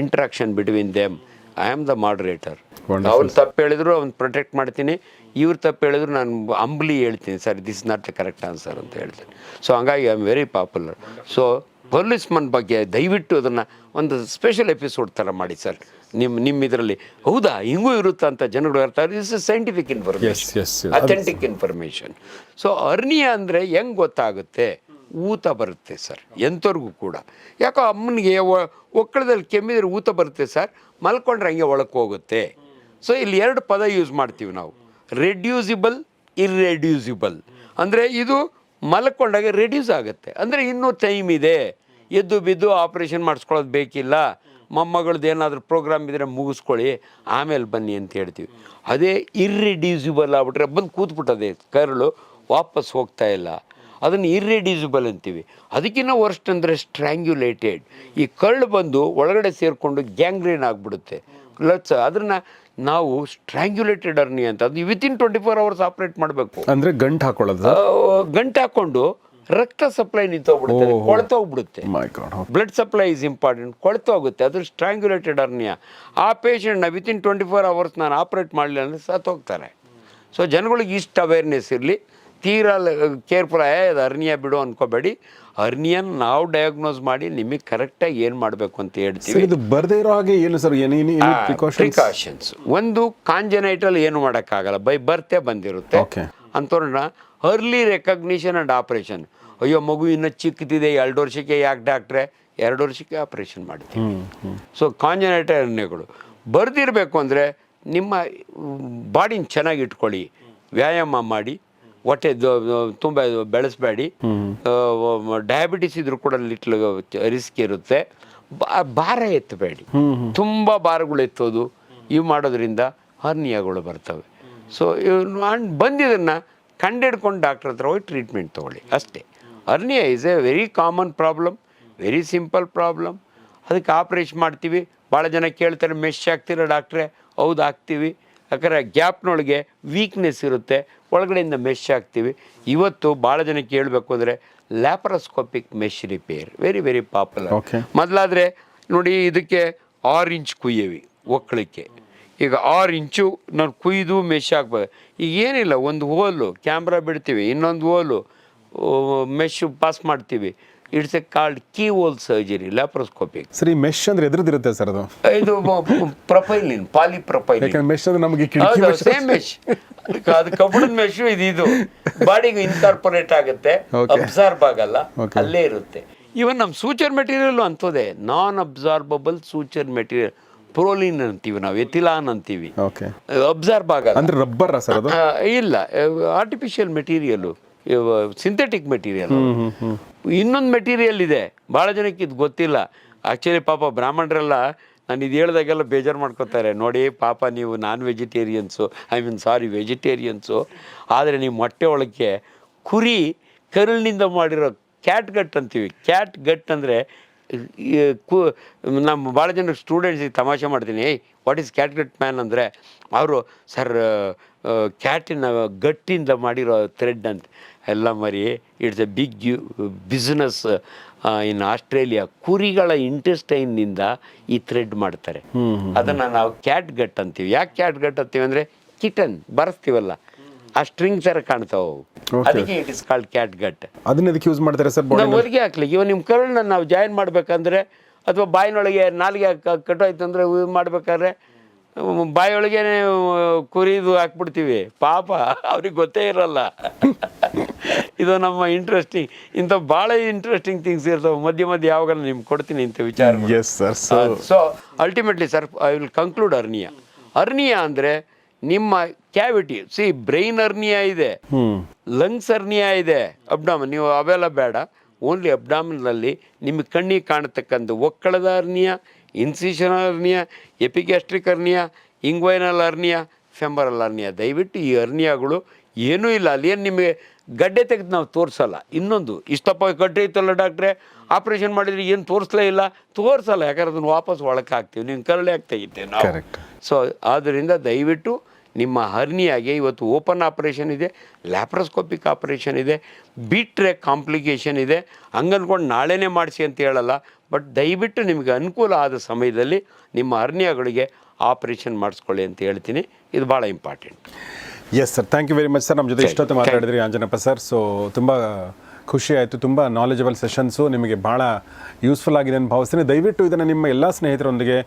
interaction between them I am the moderator. ಅವ್ರು ತಪ್ಪು ಹೇಳಿದ್ರು ಅವ್ನು ಪ್ರೊಟೆಕ್ಟ್ ಮಾಡ್ತೀನಿ. ಇವ್ರು ತಪ್ಪು ಹೇಳಿದ್ರು ನಾನು ಅಂಬ್ಲಿ ಹೇಳ್ತೀನಿ sir this not the correct answer ಅಂತ ಹೇಳ್ತೀನಿ. ಸೊ ಹಂಗಾಗಿ I am very popular so policeman ಬಗ್ಗೆ ದಯವಿಟ್ಟು ಅದನ್ನು ಒಂದು ಸ್ಪೆಷಲ್ ಎಪಿಸೋಡ್ ಥರ ಮಾಡಿ ಸರ್ ನಿಮ್ಮ ನಿಮ್ಮ ಇದರಲ್ಲಿ. ಹೌದಾ? ಹಿಂಗೂ ಇರುತ್ತಾ ಅಂತ ಜನಗಳು ಅರ್ಥ is scientific information information. Authentic information so hernia ಅಂದರೆ ಹೆಂಗೆ ಗೊತ್ತಾಗುತ್ತೆ? ಊತ ಬರುತ್ತೆ ಸರ್ ಎಂಥವ್ರಿಗೂ ಕೂಡ. ಯಾಕೋ ಅಮ್ಮನಿಗೆ ಒಕ್ಕಳದಲ್ಲಿ ಕೆಮ್ಮಿದ್ರೆ ಊತ ಬರುತ್ತೆ ಸರ್ ಮಲ್ಕೊಂಡ್ರೆ ಹಂಗೆ ಒಳಕ್ಕೆ ಹೋಗುತ್ತೆ. ಸೊ ಇಲ್ಲಿ ಎರಡು ಪದ ಯೂಸ್ ಮಾಡ್ತೀವಿ ನಾವು. ರೆಡ್ಯೂಸಿಬಲ್ ಇರ್ರೆಡ್ಯೂಸಿಬಲ್ ಅಂದರೆ ಇದು ಮಲ್ಕೊಂಡಾಗ ರೆಡ್ಯೂಸ್ ಆಗುತ್ತೆ. ಅಂದರೆ ಇನ್ನೂ ಟೈಮ್ ಇದೆ. ಎದ್ದು ಬಿದ್ದು ಆಪ್ರೇಷನ್ ಮಾಡಿಸ್ಕೊಳ್ಳೋದು ಬೇಕಿಲ್ಲ. ಮೊಮ್ಮಗಳದ್ದು ಏನಾದರೂ ಪ್ರೋಗ್ರಾಮ್ ಇದ್ದರೆ ಮುಗಿಸ್ಕೊಳ್ಳಿ. ಆಮೇಲೆ ಬನ್ನಿ ಅಂತ ಹೇಳ್ತೀವಿ. ಅದೇ ಇರ್ರಿಡ್ಯೂಸಿಬಲ್ ಆಗ್ಬಿಟ್ರೆ ಬಂದು ಕೂತ್ಬಿಟ್ಟದೆ ಕರಳು ವಾಪಸ್ ಹೋಗ್ತಾ ಇಲ್ಲ. ಅದನ್ನು ಇರ್ರಿಡ್ಯೂಸಿಬಲ್ ಅಂತೀವಿ. ಅದಕ್ಕಿಂತ ವರ್ಸ್ಟ್ ಅಂದರೆ ಸ್ಟ್ರ್ಯಾಂಗ್ಯುಲೇಟೆಡ್ ಈ ಕರಳು ಬಂದು ಒಳಗಡೆ ಸೇರಿಕೊಂಡು ಗ್ಯಾಂಗ್ರೀನ್ ಆಗಿಬಿಡುತ್ತೆ. ಲಟ್ಸ್ ಅದನ್ನು ನಾವು ಸ್ಟ್ರ್ಯಾಂಗ್ಯುಲೇಟೆಡ್ ಅರ್ನಿ ಅಂತ. ಅದು within twenty four hours operate ಮಾಡಬೇಕು. ಅಂದರೆ ಗಂಟು ಹಾಕೊಳ್ಳೋದು? ಗಂಟು ಹಾಕೊಂಡು ರಕ್ತ ಸಪ್ಲೈ ನಿಂತೋಗ್ಬಿಡುತ್ತೆ ಕೊಳ್ತೋಗ್ಬಿಡುತ್ತೆ. ಬ್ಲಡ್ ಸಪ್ಲೈ ಇಸ್ ಇಂಪಾರ್ಟೆಂಟ್ ಕೊಳ್ತೋಗುತ್ತೆ. ಅದು ಸ್ಟ್ರ್ಯಾಂಗ್ಯುಲೇಟೆಡ್ ಅರ್ನಿಯ ಆ ಪೇಷಂಟ್ನ ವಿತಿನ್ ಟ್ವೆಂಟಿ ಫೋರ್ ಅವರ್ಸ್ ನಾನು ಆಪ್ರೇಟ್ ಮಾಡಲಿಲ್ಲ ಅಂದರೆ ಸತ್ತೋಗ್ತಾರೆ. ಸೊ ಜನಗಳಿಗೆ ಇಷ್ಟು ಅವೇರ್ನೆಸ್ ಇರಲಿ. ತೀರಾ ಕೇರ್ಫುಲ್ ಅದು ಅರ್ನಿಯ ಬಿಡು ಅನ್ಕೋಬೇಡಿ. ಅರ್ನಿಯನ್ ನಾವು ಡಯಾಗ್ನೋಸ್ ಮಾಡಿ ನಿಮಗೆ ಕರೆಕ್ಟಾಗಿ ಏನು ಮಾಡಬೇಕು ಅಂತ ಹೇಳ್ತೀವಿ. ಇದು ಬರ್ದೇ ಇರೋ ಹಾಗೆ ಏನು ಸರ್ ಏನೇನು ಪ್ರಿಕಾಷನ್ಸ್ ಒಂದು ಕಾಂಜನೈಟಲ್ ಏನು ಮಾಡೋಕ್ಕಾಗಲ್ಲ. ಬೈ ಬರ್ತೇ ಬಂದಿರುತ್ತೆ. ಅಂತ ಅಂಥವ್ರನ್ನ ಅರ್ಲಿ ರೆಕಗ್ನಿಷನ್ ಆ್ಯಂಡ್ ಆಪ್ರೇಷನ್ ಅಯ್ಯೋ ಮಗು ಇನ್ನೂ ಚಿಕ್ಕದಿದೆ ಎರಡು ವರ್ಷಕ್ಕೆ ಯಾಕೆ ಡಾಕ್ಟ್ರೆ ಎರಡು ವರ್ಷಕ್ಕೆ ಆಪ್ರೇಷನ್ ಮಾಡ್ತೀವಿ ಸೊ ಕಾಂಜನೇಟರ್ ಎಣ್ಣೆಗಳು. ಬರ್ದಿರಬೇಕು ಅಂದರೆ ನಿಮ್ಮ ಬಾಡಿನ ಚೆನ್ನಾಗಿ ಇಟ್ಕೊಳ್ಳಿ. ವ್ಯಾಯಾಮ ಮಾಡಿ ಹೊಟ್ಟೆ ತುಂಬ ಬೆಳೆಸಬೇಡಿ. ಡಯಾಬಿಟಿಸ್ ಇದ್ರೂ ಕೂಡ ಲಿಟ್ಲ್ ರಿಸ್ಕ್ ಇರುತ್ತೆ. ಭಾರ ಎತ್ತಬೇಡಿ. ತುಂಬ ಭಾರಗಳು ಎತ್ತೋದು. ಇವು ಮಾಡೋದ್ರಿಂದ ಹರ್ನಿಯಾಗಳು ಬರ್ತವೆ. ಸೊ ಬಂದಿದ್ದನ್ನು ಕಂಡಿಡ್ಕೊಂಡು ಡಾಕ್ಟ್ರ್ ಹತ್ರ ಹೋಗಿ ಟ್ರೀಟ್ಮೆಂಟ್ ತೊಗೊಳ್ಳಿ ಅಷ್ಟೇ. Hernia is a very common problem very simple problem ಅದಕ್ಕೆ ಆಪ್ರೇಷನ್ ಮಾಡ್ತೀವಿ ಭಾಳ ಜನ ಕೇಳ್ತಾರೆ ಮೆಶ್ ಆಗ್ತೀರಾ ಡಾಕ್ಟ್ರೆ? ಹೌದು ಹಾಕ್ತೀವಿ ಯಾಕಂದರೆ ಗ್ಯಾಪ್ನೊಳಗೆ ವೀಕ್ನೆಸ್ ಇರುತ್ತೆ ಒಳಗಡೆಯಿಂದ ಮೆಶ್ ಹಾಕ್ತೀವಿ ಇವತ್ತು ಭಾಳ ಜನ ಕೇಳಬೇಕು ಅಂದರೆ laparoscopic mesh repair very very popular. ಮೊದಲಾದರೆ ನೋಡಿ ಇದಕ್ಕೆ ಆರೆಂಜ್ ಕುಯ್ಯವಿ ಒಕ್ಕಳಿಕ್ಕೆ ಈಗ ಆರು ಇಂಚು ನಾನು ಕುಯ್ದು ಮೆಶ್ ಹಾಕ್ಬೇಕು ಈಗ ಏನಿಲ್ಲ ಒಂದು ಹೋಲು ಕ್ಯಾಮ್ರಾ ಬಿಡ್ತೀವಿ ಇನ್ನೊಂದು ಹೋಲು ಮೆಶ್ ಪಾಸ್ ಮಾಡ್ತೀವಿ. It's a called key hole surgery laparoscopic ಸರಿ ಮೆಶ್ ಅಂದ್ರೆ ಎದ್ರದಿರುತ್ತೆ ಸರ್ ಅದು? ಇದು ಪ್ರೊಫೈಲಿನ್ ಪಾಲಿ ಪ್ರೊಫೈಲ್ ಮೆಶ್ ಅಂದ್ರೆ ನಮಗೆ ಸೇಮ್ ಮೆಶ್ ಅದು ಕಬ್ಬಣದ ಮೆಶ್ ಇದು ಇದು. ಬಾಡಿಗೆ ಇನ್ಕಾರ್ಪೊರೇಟ್ ಆಗುತ್ತೆ ಅಬ್ಸಾರ್ಬ್ ಆಗಲ್ಲ ಅಲ್ಲೇ ಇರುತ್ತೆ. ಇವನ್ ನಮ್ಮ suture material ಅಂತದೇ non absorbable suture material prolene ಅಂತೀವಿ ನಾವು ಎಥಿಲಾನ್ ಅಂತೀವಿ. ಅಬ್ಸರ್ಬ್ ಆಗಲ್ಲ. ಅಂದ್ರೆ ರಬ್ಬರ್ ಸರ್ ಅದು? ಇಲ್ಲ ಆರ್ಟಿಫಿಷಿಯಲ್ ಮೆಟೀರಿಯಲ್ ಸಿಂಥೆಟಿಕ್ ಮೆಟೀರಿಯಲ್ ಇನ್ನೊಂದು ಮೆಟೀರಿಯಲ್ ಇದೆ ಭಾಳ ಜನಕ್ಕೆ ಇದು ಗೊತ್ತಿಲ್ಲ. ಆ್ಯಕ್ಚುಲಿ ಪಾಪ ಬ್ರಾಹ್ಮಣರೆಲ್ಲ ನಾನು ಇದು ಹೇಳ್ದಾಗೆಲ್ಲ ಬೇಜಾರು ಮಾಡ್ಕೋತಾರೆ. ನೋಡಿ ಪಾಪ ನೀವು non vegetarians I mean sorry vegetarians ಆದರೆ ನೀವು ಮೊಟ್ಟೆ ಒಳಗೆ ಕುರಿ ಕರುಳಿನಿಂದ ಮಾಡಿರೋ ಕ್ಯಾಟ್ ಗಟ್ ಅಂತೀವಿ. ಕ್ಯಾಟ್ ಗಟ್ ಅಂದರೆ ಕು ನಮ್ಮ ಭಾಳ ಜನ ಸ್ಟೂಡೆಂಟ್ಸಿಗೆ ತಮಾಷೆ ಮಾಡ್ತೀನಿ. ಏಯ್ what is cat gut man ಅಂದರೆ ಅವರು ಸರ್ ಕ್ಯಾಟಿನ ಗಟ್ಟಿಂದ ಮಾಡಿರೋ ಥ್ರೆಡ್ ಅಂತ. ಎಲ್ಲ ಮರಿ it's a big you business in Australia. ಕುರಿಗಳ ಇಂಟೆಸ್ಟೈನ್ನಿಂದ ಈ ಥ್ರೆಡ್ ಮಾಡ್ತಾರೆ. ಅದನ್ನು ನಾವು ಕ್ಯಾಟ್ ಗಟ್ ಅಂತೀವಿ. ಯಾಕೆ ಕ್ಯಾಟ್ ಗಟ್ ಅಂತೀವಿ ಅಂದರೆ ಕಿಟನ್ ಬರೆಸ್ತೀವಲ್ಲ. ಆ ಸ್ಟ್ರಿಂಗ್ ತರ ಕಾಣ್ತಾವು. ಅದಕ್ಕೆ it is called cat gut ಅದನ್ನ ಅದಕ್ಕೆ ಯೂಸ್ ಮಾಡ್ತಾರೆ ಸರ್ ಹೊರಗೆ ಹಾಕ್ಲಿ. ಇವಾಗ ನಿಮ್ಮ ಕರುಳನ್ನ ನಾವು ಜಾಯಿನ್ ಮಾಡ್ಬೇಕಂದ್ರೆ ಅಥವಾ ಬಾಯಿನೊಳಗೆ ನಾಲಿಗೆ ಕಟ್ ಕಟ್ಟೋಯ್ತು ಅಂದರೆ ಮಾಡ್ಬೇಕಾದ್ರೆ ಉಮ್, ಕುರಿದು ಹಾಕ್ಬಿಡ್ತೀವಿ. ಪಾಪ ಅವ್ರಿಗೆ ಗೊತ್ತೇ ಇರಲ್ಲ. ಇದು ನಮ್ಮ ಇಂಟ್ರೆಸ್ಟಿಂಗ್ ಇಂಥ ಭಾಳ ಇಂಟ್ರೆಸ್ಟಿಂಗ್ ಥಿಂಗ್ಸ್ ಇರ್ತವೆ. ಮಧ್ಯೆ ಮಧ್ಯೆ ಯಾವಾಗ ನಿಮ್ಗೆ ಕೊಡ್ತೀನಿ ಅಂತ ವಿಚಾರ yes sir so so ultimately sir I will conclude hernia. Hernia ಅಂದರೆ ನಿಮ್ಮ ಕ್ಯಾವಿಟಿ ಸಿ ಬ್ರೈನ್ ಅರ್ನಿಯಾ ಇದೆ. ಲಂಗ್ಸ್ ಅರ್ನಿಯಾ ಇದೆ. ಅಬ್ಡಾಮನ್ ನೀವು ಅವೆಲ್ಲ ಬೇಡ. ಓನ್ಲಿ ಅಬ್ಡಾಮನಲ್ಲಿ ನಿಮಗೆ ಕಣ್ಣಿಗೆ ಕಾಣತಕ್ಕಂಥ ಒಕ್ಕಳದ hernia incision hernia epigastric hernia inguinal hernia femoral hernia ದಯವಿಟ್ಟು ಈ ಅರ್ನಿಯಾಗಳು ಏನೂ ಇಲ್ಲ. ಅಲ್ಲಿ ಏನು ನಿಮಗೆ ಗಡ್ಡೆ ತೆಗೆದು ನಾವು ತೋರಿಸಲ್ಲ. ಇನ್ನೊಂದು ಇಷ್ಟಪ್ಪ ಗಡ್ಡೆ ಇತ್ತಲ್ಲ ಡಾಕ್ಟ್ರೆ ಆಪ್ರೇಷನ್ ಮಾಡಿದರೆ ಏನು ತೋರಿಸಲೇ ಇಲ್ಲ. ತೋರಿಸಲ್ಲ. ಯಾಕಂದ್ರೆ ಅದನ್ನು ವಾಪಸ್ ಒಳಕ್ಕೆ ಹಾಕ್ತೀವಿ ನೀವು ಕರಳೆ ಹಾಕಿ ತೆಗಿತೇವೆ ನಾವು. ಸೊ ಆದ್ದರಿಂದ ದಯವಿಟ್ಟು ನಿಮ್ಮ ಹರ್ನಿಯಾಗೆ ಇವತ್ತು ಓಪನ್ ಆಪರೇಷನ್ ಇದೆ ಲ್ಯಾಪ್ರೋಸ್ಕೋಪಿಕ್ ಆಪರೇಷನ್ ಇದೆ ಬಿಟ್ಟರೆ ಕಾಂಪ್ಲಿಕೇಶನ್ ಇದೆ. ಹಂಗನ್ಕೊಂಡು ನಾಳೆನೇ ಮಾಡಿಸಿ ಅಂತ ಹೇಳಲ್ಲ ಬಟ್ ದಯವಿಟ್ಟು ನಿಮಗೆ ಅನುಕೂಲ ಆದ ಸಮಯದಲ್ಲಿ ನಿಮ್ಮ ಹರ್ನಿಯಾಗಳಿಗೆ ಆಪರೇಷನ್ ಮಾಡಿಸ್ಕೊಳ್ಳಿ ಅಂತ ಹೇಳ್ತೀನಿ. ಇದು ಭಾಳ important. Yes sir thank you very much sir ನಮ್ಮ ಜೊತೆ ಇಷ್ಟೊತ್ತು ಮಾತಾಡಿದ್ರಿ ಆಂಜನಪ್ಪ ಸರ್. ಸೊ ತುಂಬ ಖುಷಿ ಆಯಿತು ತುಂಬ ನಾಲೆಜಬಲ್ ಸೆಷನ್ಸು ನಿಮಗೆ ಭಾಳ ಯೂಸ್ಫುಲ್ ಆಗಿದೆ ಅಂತ ಭಾವಿಸ್ತೀನಿ. ದಯವಿಟ್ಟು ಇದನ್ನು ನಿಮ್ಮ ಎಲ್ಲ ಸ್ನೇಹಿತರೊಂದಿಗೆ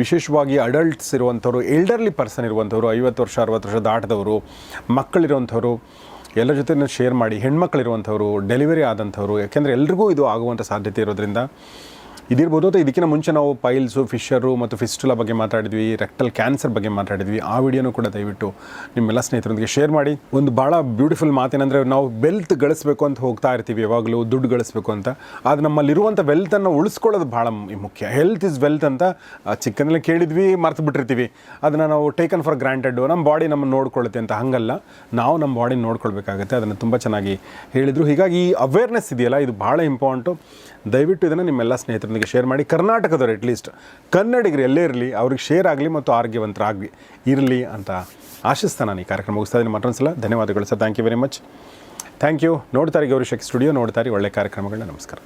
ವಿಶೇಷವಾಗಿ ಅಡಲ್ಟ್ಸ್ ಇರುವಂಥವ್ರು ಎಲ್ಡರ್ಲಿ ಪರ್ಸನ್ ಇರುವಂಥವ್ರು, ಐವತ್ತು ವರ್ಷ, ಅರವತ್ತು ವರ್ಷ ದಾಟದವರು, ಮಕ್ಕಳಿರುವಂಥವ್ರು, ಎಲ್ಲರ ಜೊತೆ ಶೇರ್ ಮಾಡಿ ಹೆಣ್ಮಕ್ಳಿರುವಂಥವ್ರು ಡೆಲಿವರಿ ಆದಂಥವ್ರು, ಯಾಕೆಂದರೆ ಎಲ್ರಿಗೂ ಇದು ಆಗುವಂಥ ಸಾಧ್ಯತೆ ಇರೋದ್ರಿಂದ ಇದಿರ್ಬೋದು ಅಥವಾ ಇದಕ್ಕಿಂತ ಮುಂಚೆ ನಾವು ಪೈಲ್ಸು, ಫಿಶರು ಮತ್ತು ಫಿಸ್ಟುಲ ಬಗ್ಗೆ ಮಾತಾಡಿದ್ವಿ, ರೆಕ್ಟಲ್ ಕ್ಯಾನ್ಸರ್ ಬಗ್ಗೆ ಮಾತಾಡಿದ್ವಿ, ಆ ವಿಡಿಯೋನು ಕೂಡ ದಯವಿಟ್ಟು ನಿಮ್ಮೆಲ್ಲ ಸ್ನೇಹಿತರೊಂದಿಗೆ ಶೇರ್ ಮಾಡಿ. ಒಂದು ಭಾಳ ಬ್ಯೂಟಿಫುಲ್ ಮಾತೇನೆಂದರೆ ನಾವು ವೆಲ್ತ್ ಗಳಿಸಬೇಕು ಅಂತ ಹೋಗ್ತಾ ಇರ್ತೀವಿ ಯಾವಾಗಲೂ, ದುಡ್ಡು ಗಳಿಸಬೇಕು ಅಂತ. ಆದರೆ ನಮ್ಮಲ್ಲಿರುವಂಥ ವೆಲ್ತನ್ನು ಉಳಿಸ್ಕೊಳ್ಳೋದು ಭಾಳ ಮುಖ್ಯ. ಹೆಲ್ತ್ ಇಸ್ ವೆಲ್ತ್ ಅಂತ ಚಿಕ್ಕಂದಲೇ ಕೇಳಿದ್ವಿ, ಮರ್ತು ಬಿಟ್ಟಿರ್ತೀವಿ. ಅದನ್ನು ನಾವು ಟೇಕನ್ ಫಾರ್ ಗ್ರಾಂಟೆಡ್ ನಮ್ಮ ಬಾಡಿ ನಮ್ಮನ್ನು ನೋಡ್ಕೊಳ್ಳುತ್ತೆ ಅಂತ ಹಂಗಲ್ಲ. ನಾವು ನಮ್ಮ ಬಾಡಿ ನೋಡ್ಕೊಳ್ಬೇಕಾಗುತ್ತೆ, ಅದನ್ನು ತುಂಬ ಚೆನ್ನಾಗಿ ಹೇಳಿದರು. ಹೀಗಾಗಿ ಈ ಅವೇರ್ನೆಸ್ ಇದೆಯಲ್ಲ, ಇದು ಭಾಳ ಇಂಪಾರ್ಟು ದಯವಿಟ್ಟು ಇದನ್ನು ನಿಮ್ಮೆಲ್ಲ ಸ್ನೇಹಿತರೊಂದಿಗೆ ಶೇರ್ ಮಾಡಿ. ಕರ್ನಾಟಕದವ್ರು ಅಟ್ಲೀಸ್ಟ್ ಕನ್ನಡಿಗರು ಎಲ್ಲೇ ಇರಲಿ, ಅವ್ರಿಗೆ ಶೇರ್ ಆಗಲಿ ಮತ್ತು ಆರೋಗ್ಯವಂತರಾಗಲಿ, ಇರಲಿ ಅಂತ ಆಶಿಸ್ತಾ ನಾನು ಈ ಕಾರ್ಯಕ್ರಮ ಮುಗಿಸ್ತಾ ಇದ್ದೀನಿ. ಮತ್ತೊಂದು ಸಲ ಧನ್ಯವಾದಗಳು sir. Thank you very much thank you ನೋಡ್ತಾರೆ ಗೌರಿ ಶಕ್ತಿ ಸ್ಟುಡಿಯೋ ನೋಡ್ತಾರೆ ಒಳ್ಳೆ ಕಾರ್ಯಕ್ರಮಗಳನ್ನ. ನಮಸ್ಕಾರ.